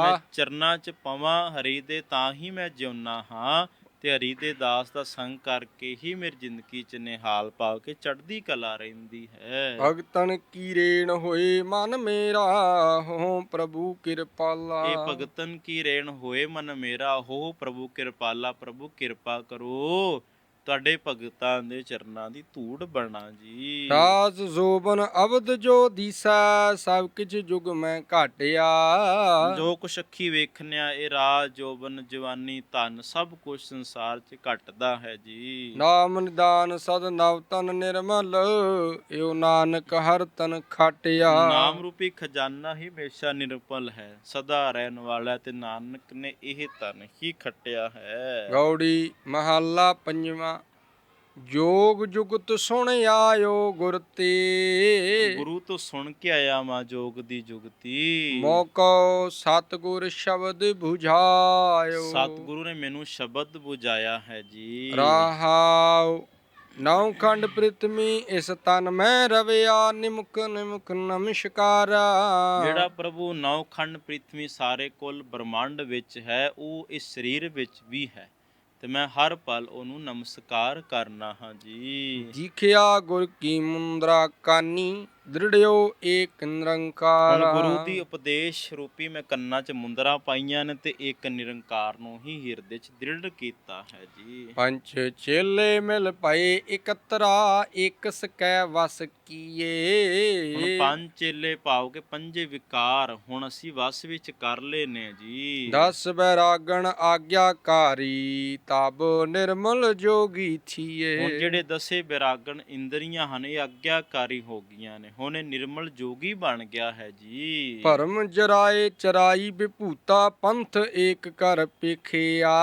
ਮੈਂ ਚਰਨਾਂ 'ਚ ਪਵਾਂ ਹਰੀ ਦੇ ਤਾਂ ਹੀ ਮੈਂ ਜਿਉਣਾ ਹਾਂ। ਤੇ ਹਰੀ ਦੇ ਦਾਸ ਦਾ ਸੰਗ ਕਰਕੇ ਹੀ ਮੇਰੀ ਜ਼ਿੰਦਗੀ 'ਚ ਨਿਹਾਲ ਪਾ ਕੇ ਚੜ੍ਹਦੀ ਕਲਾ ਰਹਿੰਦੀ ਹੈ। ਭਗਤਨ ਕੀ ਰੇਣ ਹੋਏ ਮਨ ਮੇਰਾ ਹੋ ਪ੍ਰਭੂ ਕਿਰਪਾਲਾ। ਇਹ ਭਗਤਨ ਕੀ ਰੇਣ ਹੋਏ ਮਨ ਮੇਰਾ ਹੋ ਪ੍ਰਭੂ ਕਿਰਪਾਲਾ ਪ੍ਰਭੂ ਕਿਰਪਾ ਕਰੋ। ਤੁਹਾਡੇ ਭਗਤਾਂ ਦੇ ਚਰਨਾਂ ਦੀ ਧੂੜ ਬਣਾ ਜੀ। ਰਾਜ ਜੋਬਨ ਅਬਦ ਜੋ ਦੀਸਾ ਸਭ ਕਿਛ ਜੁਗ ਮੈਂ ਘਾਟਿਆ। ਜੋ ਕੁਛ ਅੱਖੀ ਵੇਖਣਿਆ ਇਹ ਰਾਜ ਜੋਬਨ ਜਵਾਨੀ ਧਨ ਸਭ ਕੁਝ ਸੰਸਾਰ 'ਚ ਘਟਦਾ ਹੈ ਜੀ। ਨਾਮ ਨਿਦਾਨ ਸਦ ਨਵ ਤਨ ਨਿਰਮਲ ਏਉ ਨਾਨਕ ਹਰ ਤਨ ਖਾਟਿਆ। ਨਾਮ ਰੂਪੀ ਖਜ਼ਾਨਾ ਹੀ ਹਮੇਸ਼ਾ ਨਿਰਪਲ ਹੈ। ਸਦਾ ਰਹਿਣ ਵਾਲਾ ਤੇ ਨਾਨਕ ਨੇ ਇਹ ਧਨ ਹੀ ਖੱਟਿਆ ਹੈ। ਗੌੜੀ ਮਹੱਲਾ ਪੰਜਵਾਂ ਜੋਗ ਜੁਗਤ ਸੁਣ ਆਇਓ ਗੁਰ ਤੇ ਗੁਰੂ ਤੋਂ ਸੁਣ ਕੇ ਆਇਆ ਮਾ ਜੋਗ ਦੀ ਜੁਗਤੀ। ਮੋਕੋ ਸਤਗੁਰ ਸ਼ਬਦ 부ਝਾਇਓ ਸਤਿਗੁਰੂ ਨੇ ਮੈਨੂੰ ਸ਼ਬਦ 부ਝਾਇਆ ਹੈ ਜੀ। ਰਾਹਾਉ ਨੌ ਖੰਡ ਪ੍ਰਿਥਮੀ ਇਸ ਤਨ ਮੈਂ ਰਵਿਆ ਨਿਮੁਖ ਨਿਮੁਖ ਨਮਸਕਾਰਾ। ਜਿਹੜਾ ਪ੍ਰਭੂ ਨੌਖੰਡ ਪ੍ਰਿਥਵੀ ਸਾਰੇ ਕੁੱਲ ਬ੍ਰਹਮੰਡ ਵਿੱਚ ਹੈ ਉਹ ਇਸ ਸਰੀਰ ਵਿੱਚ ਵੀ ਹੈ। ਤੇ ਮੈਂ ਹਰ ਪਲ ਉਹਨੂੰ ਨਮਸਕਾਰ ਕਰਨਾ ਹਾਂ ਜੀ। ਜੀਖਿਆ ਗੁਰ ਕੀ ਮੁੰਦਰਾ ਕਾਨੀ ਦ੍ਰਿੜਿਓ ਏਕ ਨਿਰੰਕਾਰ। ਹੁਣ ਗੁਰੂ ਦੀ ਉਪਦੇਸ਼ ਰੂਪੀ ਮੈਂ ਕੰਨਾਂ 'ਚ ਮੁੰਦਰਾ ਪਾਈਆਂ ਨੇ ਤੇ ਇੱਕ ਨਿਰੰਕਾਰ ਨੂੰ ਹੀ ਹਿਰਦੇ 'ਚ ਦ੍ਰਿੜ ਕੀਤਾ ਹੈ ਜੀ। ਪੰਜ ਚੇਲੇ ਮਿਲ ਪਏ ਇਕਤਰਾ ਇਕ ਸਕੈ ਵਸ ਹੁਣ ਕੀਏ ਪੰਜ ਚੇਲੇ ਪਾਓ ਕੇ ਪੰਜੇ ਵਿਕਾਰ ਹੁਣ ਅਸੀਂ ਵਸ ਵਿੱਚ ਕਰ ਲਏ ਨੇ ਜੀ। ਦਸ ਬੈਰਾਗਣ ਆਗਿਆਕਾਰੀ ਤਬ ਨਿਰਮਲ ਜੋਗੀ ਥੀਏ। ਹੁਣ ਜਿਹੜੇ ਦਸੇ ਬਿਰਾਗਣ ਇੰਦਰੀਆਂ ਹਨ ਇਹ ਆਗਿਆਕਾਰੀ ਹੋ ਗਈਆਂ ਨੇ। ਹੁਣ ਇਹ ਨਿਰਮਲ ਜੋਗੀ ਬਣ ਗਿਆ ਹੈ ਜੀ। ਭਰਮ ਜਰਾਏ ਚਰਾਈ ਵਿਭੂਤਾ ਪੰਥ ਏਕ ਕਰ ਪੇਖਿਆ।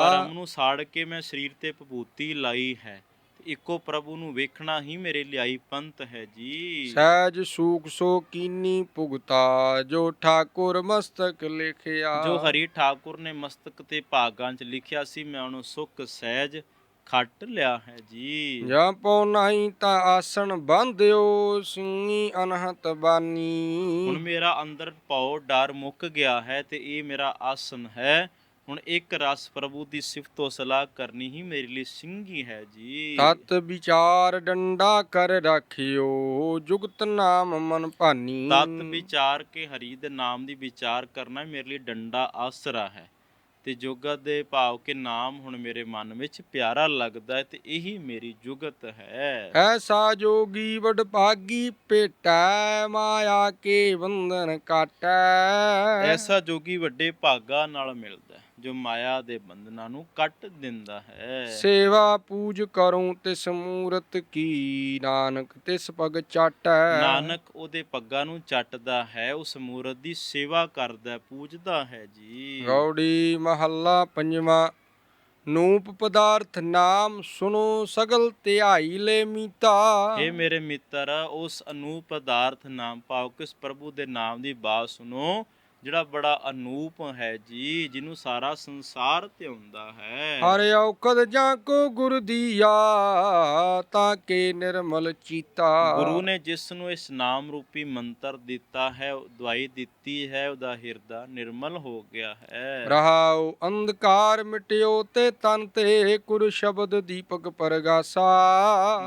ਪਰਮ ਨੂੰ ਸਾੜ ਕੇ ਮੈਂ ਸਰੀਰ ਤੇ ਵਿਭੂਤੀ ਲਾਈ ਹੈ। ਇੱਕੋ ਪ੍ਰਭੂ ਨੂੰ ਵੇਖਣਾ ਹੀ ਮੇਰੇ ਲਈ ਪੰਥ ਹੈ ਜੀ। ਸਹਿਜ ਸੂਖ ਸੋ ਕੀਨੀ ਭੁਗਤਾ ਜੋ ਠਾਕੁਰ ਮਸਤਕ ਲਿਖਿਆ। ਜੋ ਹਰੀ ਠਾਕੁਰ ਨੇ ਮਸਤਕ ਤੇ ਭਾਗਾਂ 'ਚ ਲਿਖਿਆ ਸੀ ਮੈਂ ਉਹਨੂੰ ਸੁੱਖ ਸਹਿਜ ਖੱਟ ਲਿਆ ਹੈ ਜੀ। ਜਾਂ ਪਉ ਨਹੀਂ ਤਾਂ ਆਸਣ ਬੰਧਿਓ ਸਿੰਘੀ ਅਨਹਤ ਬਾਨੀ। ਹੁਣ ਮੇਰਾ ਅੰਦਰ ਪਾਉ ਡਰ ਮੁੱਕ ਗਿਆ ਹੈ ਤੇ ਇਹ ਮੇਰਾ ਆਸਨ ਹੈ। ਹੁਣ ਇੱਕ ਰਸ ਪ੍ਰਭੂ ਦੀ ਸਿਫਤੋ ਸਲਾਹ ਕਰਨੀ ਹੀ ਮੇਰੇ ਲਈ ਸਿੰਘੀ ਹੈ ਜੀ। ਤਤ ਵਿਚਾਰ ਡੰਡਾ ਕਰ ਰਾਖਿਓ ਜੁਗਤ ਨਾਮ ਮਨ ਭਾਨੀ। ਤਤ ਵਿਚਾਰ ਕੇ ਹਰੀ ਦੇ ਨਾਮ ਦੀ ਵਿਚਾਰ ਕਰਨਾ ਮੇਰੇ ਲਈ ਡੰਡਾ ਆਸਰਾ ਹੈ। ਤੇ ਜੋਗਾ ਦੇ ਭਾਵ ਕੇ ਨਾਮ ਹੁਣ ਮੇਰੇ ਮਨ ਵਿੱਚ ਪਿਆਰਾ ਲੱਗਦਾ ਹੈ ਤੇ ਇਹੀ ਮੇਰੀ ਜੁਗਤ ਹੈ। ਐਸਾ ਜੋਗੀ ਵਡ ਭਾਗੀ ਪੇਟੈ ਮਾਇਆ ਕੇ ਬੰਧਨ ਕਾਟੈ। ਐਸਾ ਜੋਗੀ ਵੱਡੇ ਭਾਗਾ ਨਾਲ ਮਿਲਦਾ ਜੋ ਮਾਇਆ ਦੇ ਬੰਧਨਾਂ ਨੂੰ ਕੱਟ ਦਿੰਦਾ ਹੈ। ਸੇਵਾ ਪੂਜ ਕਰੂੰ ਤਿਸ ਮੂਰਤ ਕੀ ਨਾਨਕ ਤਿਸ ਪਗ ਚਾਟੈ। ਨਾਨਕ ਉਹਦੇ ਪੱਗਾਂ ਨੂੰ ਚੱਟਦਾ ਹੈ ਉਸ ਮੂਰਤ ਦੀ ਸੇਵਾ ਕਰਦਾ ਪੂਜਦਾ ਹੈ ਜੀ। ਗੌੜੀ ਮਹੱਲਾ ਪੰਜਵਾਂ ਨੂਪ ਪਦਾਰਥ ਨਾਮ ਸੁਨੋ ਸਗਲ ਧਿਆਈ ਲੈ ਮੀਤਾ। ਇਹ ਮੇਰੇ ਮਿੱਤਰ ਉਸ ਅਨੂਪ ਪਦਾਰਥ ਨਾਮ ਪਾਓ ਕਿਸ ਪ੍ਰਭੂ ਦੇ ਨਾਮ ਦੀ ਬਾਤ ਸੁਨੋ ਜਿਹੜਾ ਬੜਾ ਅਨੂਪ ਹੈ ਜੀ ਜਿਹਨੂੰ ਸਾਰਾ ਸੰਸਾਰ ਧਿਆਉਂਦਾ ਹੈ। ਹਰ ਔਕਦ ਜਾਂ ਕੋ ਗੁਰ ਦੀਆ ਤਾਂ ਕੇ ਨਿਰਮਲ ਚੀਤਾ। ਗੁਰੂ ਨੇ ਜਿਸ ਨੂੰ ਇਸ ਨਾਮ ਰੂਪੀ ਮੰਤਰ ਦਿੱਤਾ ਹੈ ਉਹ ਦਵਾਈ ਦਿੱਤੀ ਹੈ ਉਹਦਾ ਹਿਰਦਾ ਨਿਰਮਲ ਹੋ ਗਿਆ ਹੈ। ਰਹਾਉ ਅੰਧਕਾਰ ਮਿਟਿਓ ਤੇ ਤਨ ਤੇ ਗੁਰ ਸ਼ਬਦ ਦੀਪਕ ਪਰਗਾਸਾ।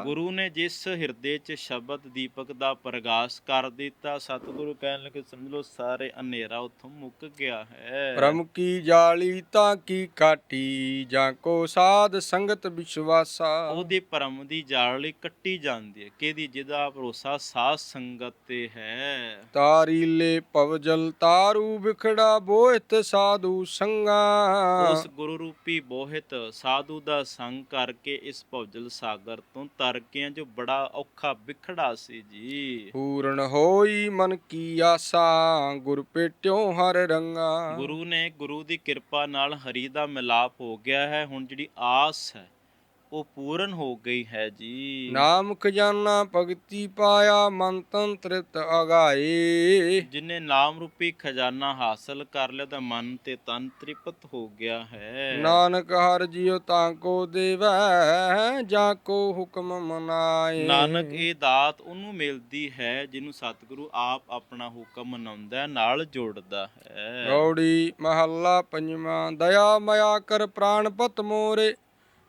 ਗੁਰੂ ਨੇ ਜਿਸ ਹਿਰਦੇ 'ਚ ਸ਼ਬਦ ਦੀਪਕ ਦਾ ਪ੍ਰਗਾਸ ਕਰ ਦਿੱਤਾ ਸਤਿਗੁਰੂ ਕਹਿਣ ਲੱਗੇ ਸਮਝ ਲਓ ਸਾਰੇ ਹਨੇਰਾ ਉੱਥੋਂ ਮੁੱਕ ਗਿਆ ਹੈ। ਭ੍ਰਮ ਕੀ ਜਾਲੀ ਤਾਂ ਕੀ ਕਾਟੀ ਜਾਂ ਕੋ ਸਾਧ ਸੰਗਤ ਵਿਸ਼ਵਾਸਾ? ਉਹਦੇ ਭਰਮ ਦੀ ਜਾਲੀ ਕੱਟੀ ਜਾਂਦੀ ਹੈ। ਕਿਹਦੀ? ਜਿਹਦਾ ਭਰੋਸਾ ਸਾਧ ਸੰਗਤ ਤੇ ਹੈ। ਤਾਰੀ ਲੈ ਪਵਜਲ ਤਾਰੂ ਵਿਖੜਾ ਬੋਹਿਤ ਸਾਧੂ ਸੰਗਾ। ਉਸ ਗੁਰੂ ਰੂਪੀ ਬੋਹਿਤ ਸਾਧੂ ਦਾ ਸੰਗ ਕਰਕੇ ਇਸ ਭਵਜਲ ਸਾਗਰ ਤੋਂ ਤਰ ਕੇ ਜੋ ਬੜਾ ਔਖਾ ਵਿਖੜਾ ਸੀ ਜੀ। ਪੂਰਨ ਹੋਈ ਮਨ ਕੀ ਆਸਾ ਗੁਰ ਪੇਟਿਓ ਹਰ ਰੰਗਾ। ਗੁਰੂ ਨੇ ਗੁਰੂ ਦੀ ਕਿਰਪਾ ਨਾਲ ਹਰੀ ਦਾ ਮਿਲਾਪ ਹੋ ਗਿਆ ਹੈ। ਹੁਣ ਜਿਹੜੀ ਆਸ ਹੈ ਉਹ ਪੂਰਨ ਹੋ ਗਈ ਹੈ ਜੀ। ਨਾਮ ਖਜ਼ਾਨਾ ਭਗਤੀ ਪਾਇਆ ਮਨ ਤਨ ਤ੍ਰਿਪਤ ਅਗਾਏ। ਜਿਨੇ ਨਾਮ ਰੂਪੀ ਖਜ਼ਾਨਾ ਹਾਸਲ ਕਰ ਲਿਆ ਤਾਂ ਮਨ ਤੇ ਤਨ ਤ੍ਰਿਪਤ ਹੋ ਗਿਆ ਹੈ। ਨਾਨਕ ਹਰ ਜਿਉ ਤਾਂ ਕੋ ਦੇਵੈ ਜਾਂ ਕੋ ਹੁਕਮ ਮਨਾਏ। ਨਾਨਕ ਇਹ ਦਾਤ ਉਹਨੂੰ ਮਿਲਦੀ ਹੈ ਜਿਹਨੂੰ ਸਤਿਗੁਰੂ ਆਪ ਆਪਣਾ ਹੁਕਮ ਮਨਾਉਂਦਾ ਨਾਲ ਜੋੜਦਾ ਹੈ। ਗੌੜੀ ਮਹੱਲਾ ਪੰਜਵਾਂ ਦਇਆ ਮਇਆ ਕਰ ਪ੍ਰਾਨ ਪਤ ਮੋਰੇ।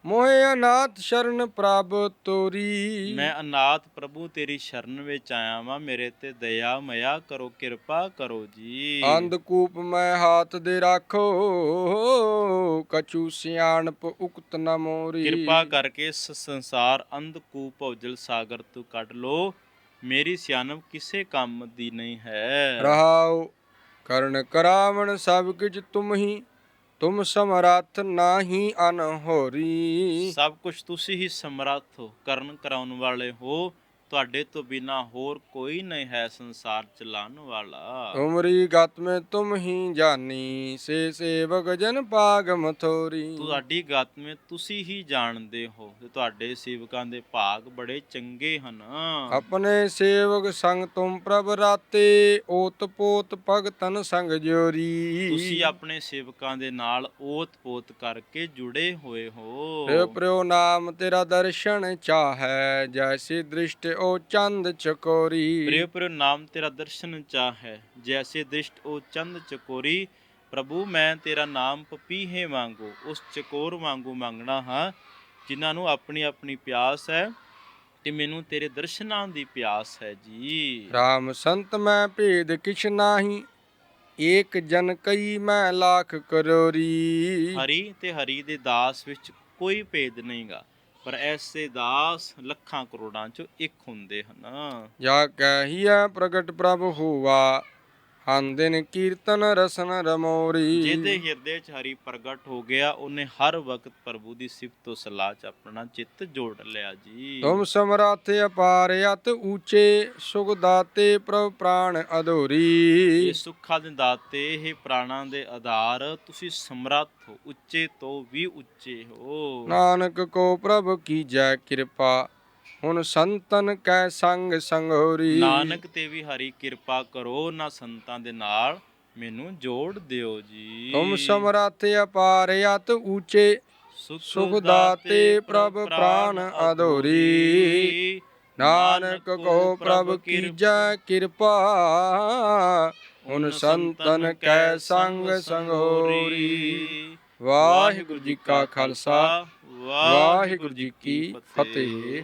ਮੋਹਿ ਅਨਾਥ ਸ਼ਰਨ ਪ੍ਰਭ ਤੋਰੀ। ਮੈਂ ਅਨਾਥ ਪ੍ਰਭੂ ਤੇਰੀ ਸ਼ਰਨ ਵਿੱਚ ਆਇਆ ਵਾਂ। ਮੇਰੇ ਤੇ ਦਇਆ ਮਇਆ ਕਰੋ ਕਿਰਪਾ ਕਰੋ ਜੀ। ਅੰਧਕੂਪ ਮੈਂ ਹਾਥ ਦੇ ਰਾਖੋ ਕਛੂ ਸਿਆਣਪ ਉਕਤ ਨ ਮੋਰੀ। ਕਿਰਪਾ ਕਰਕੇ ਇਸ ਸੰਸਾਰ ਅੰਧਕੂਪ ਭਉਜਲ ਸਾਗਰ ਤੋਂ ਕੱਢ ਲੋ। ਮੇਰੀ ਸਿਆਣਪ ਕਿਸੇ ਕੰਮ ਦੀ ਨਹੀਂ ਹੈ। ਰਹਾਉ ਕਰਨ ਕਰਾਵਣ ਸਭ ਕਿਛ ਤੁਮ ਹੀ। ਤੁਮ ਸਮਰੱਥ ਨਾਹੀ ਅਨਹੋਰੀ ਸਭ ਕੁਝ ਤੁਸੀਂ ਹੀ ਸਮਰੱਥ ਹੋ ਕਰਨ ਕਰਾਉਣ ਵਾਲੇ ਹੋ ਤੁਹਾਡੇ ਤੋਂ ਬਿਨਾ ਹੋਰ ਕੋਈ ਨਹੀਂ ਹੈ ਸੰਸਾਰ ਚਲਾਉਣ ਵਾਲਾ। ਤੁਮਰੀ ਗਤ ਮੈਂ ਤੁਮ ਹੀ ਜਾਨੀ ਸੇ ਸੇਵਕ ਜਨ ਪਾਗ ਮਥੋਰੀ ਤੁਹਾਡੀ ਗਤ ਵਿੱਚ ਤੁਸੀਂ ਹੀ ਜਾਣਦੇ ਹੋ ਤੇ ਤੁਹਾਡੇ ਸੇਵਕਾਂ ਦੇ ਭਾਗ ਬੜੇ ਚੰਗੇ ਹਨ। ਆਪਣੇ ਸੇਵਕ ਸੰਗ ਤੁਮ ਪ੍ਰਭ ਰਾਤੇ ਓਤ ਪੋਤ ਭਗਤਨ ਸੰਗ ਜੋਰੀ। ਤੁਸੀਂ ਆਪਣੇ ਸੇਵਕਾਂ ਦੇ ਨਾਲ ਓਤ-ਪੋਤ ਕਰਕੇ ਜੁੜੇ ਹੋਏ ਹੋ। ਪ੍ਰਿਉ ਨਾਮ ਤੇਰਾ ਦਰਸ਼ਨ ਚਾਹੈ ਜੈਸੀ ਦ੍ਰਿਸ਼ਟ ਓ ਚੰਦ ਚਕੋਰੀ। ਪ੍ਰਿਯ ਪ੍ਰਿਯ ਨਾਮ ਤੇਰਾ ਦਰਸ਼ਨ ਚਾਹੈ ਜੈਸੇ ਦ੍ਰਿਸ਼ਟ ਉਹ ਚੰਦ ਚਕੋਰੀ। ਪ੍ਰਭੂ ਮੈਂ ਤੇਰਾ ਨਾਮ ਪਪੀਹੇ ਵਾਂਗੂ ਉਸ ਚਕੋਰ ਵਾਂਗੂ ਮੰਗਣਾ ਹਾਂ ਜਿਨ੍ਹਾਂ ਨੂੰ ਆਪਣੀ ਆਪਣੀ ਪਿਆਸ ਹੈ ਤੇ ਮੈਨੂੰ ਤੇਰੇ ਦਰਸ਼ਨਾਂ ਦੀ ਪਿਆਸ ਹੈ ਜੀ। ਰਾਮ ਸੰਤ ਮੈਂ ਭੇਦ ਕਿਛ ਨਾਹੀ ਏਕ ਜਨ ਕਈ ਮੈਂ ਲੱਖ ਕਰੋਰੀ। ਹਰੀ ਤੇ ਹਰੀ ਦੇ ਦਾਸ ਵਿੱਚ ਕੋਈ ਭੇਦ ਨਹੀਂਗਾ। ਪਰ ਐਸੇ ਦਾਸ ਲੱਖਾਂ ਕਰੋੜਾਂ ਚੋਂ ਇੱਕ ਹੁੰਦੇ ਹਨ। ਜਾ ਕਹੀਐ ਪ੍ਰਗਟ ਪ੍ਰਭ ਹੋਵਾ। ਹਨ ਦਿਨ ਕੀਰਤਨ ਰਸਨ ਰਮੋਰੀ। ਜਿਹਦੇ ਹਿਰਦੇ 'ਚ ਹਰੀ ਪ੍ਰਗਟ ਹੋ ਗਿਆ ਉਹਨੇ ਹਰ ਵਕਤ ਪ੍ਰਭੂ ਦੀ ਸਿਫਤ ਤੋਂ ਸਲਾਹ 'ਚ ਆਪਣਾ ਚਿੱਤ ਜੋੜ ਲਿਆ ਜੀ। ਤੁਮ ਸਮਰਾਥ ਅਪਾਰ ਅਤ ਊਚੇ ਸੁਖ ਦਾਤੇ ਪ੍ਰਭ ਪ੍ਰਾਣ ਅਧੋਰੀ। ਇਹ ਸੁੱਖਾਂ ਦੇ ਦਾਤੇ ਇਹ ਪ੍ਰਾਣਾਂ ਦੇ ਆਧਾਰ ਤੁਸੀਂ ਸਮਰੱਥ ਹੋ ਉੱਚੇ ਤੋਂ ਵੀ ਉੱਚੇ ਹੋ। ਨਾਨਕ ਕੋ ਪ੍ਰਭ ਕੀ ਜੈ ਕਿਰਪਾ ਹੁਣ ਸੰਤਨ ਕੈ ਸੰਗ ਸੰਗੋਰੀ। ਨਾਨਕ ਤੇ ਵੀ ਹਰੀ ਕਿਰਪਾ ਕਰੋ ਨਾ ਸੰਤਾਂ ਦੇ ਨਾਲ ਮੈਨੂੰ ਜੋੜ ਦਿਓ ਜੀ। ਤੁਮ ਸਮਰਾਥ ਅਪਾਰ ਅਤ ਊਚੇ ਸੁਖ ਦਾਤੇ ਪ੍ਰਭ ਪ੍ਰਾਨ ਅਧੋਰੀ। ਨਾਨਕ ਕੋ ਪ੍ਰਭ ਕੀ ਜੈ ਕਿਰਪਾ ਹੁਣ ਸੰਤਨ ਕੈ ਸੰਗ ਸੰਗੋਰੀ। ਵਾਹਿਗੁਰੂ ਜੀ ਕਾ ਖਾਲਸਾ ਵਾਹਿਗੁਰੂ ਜੀ ਕੀ ਫਤਿਹ।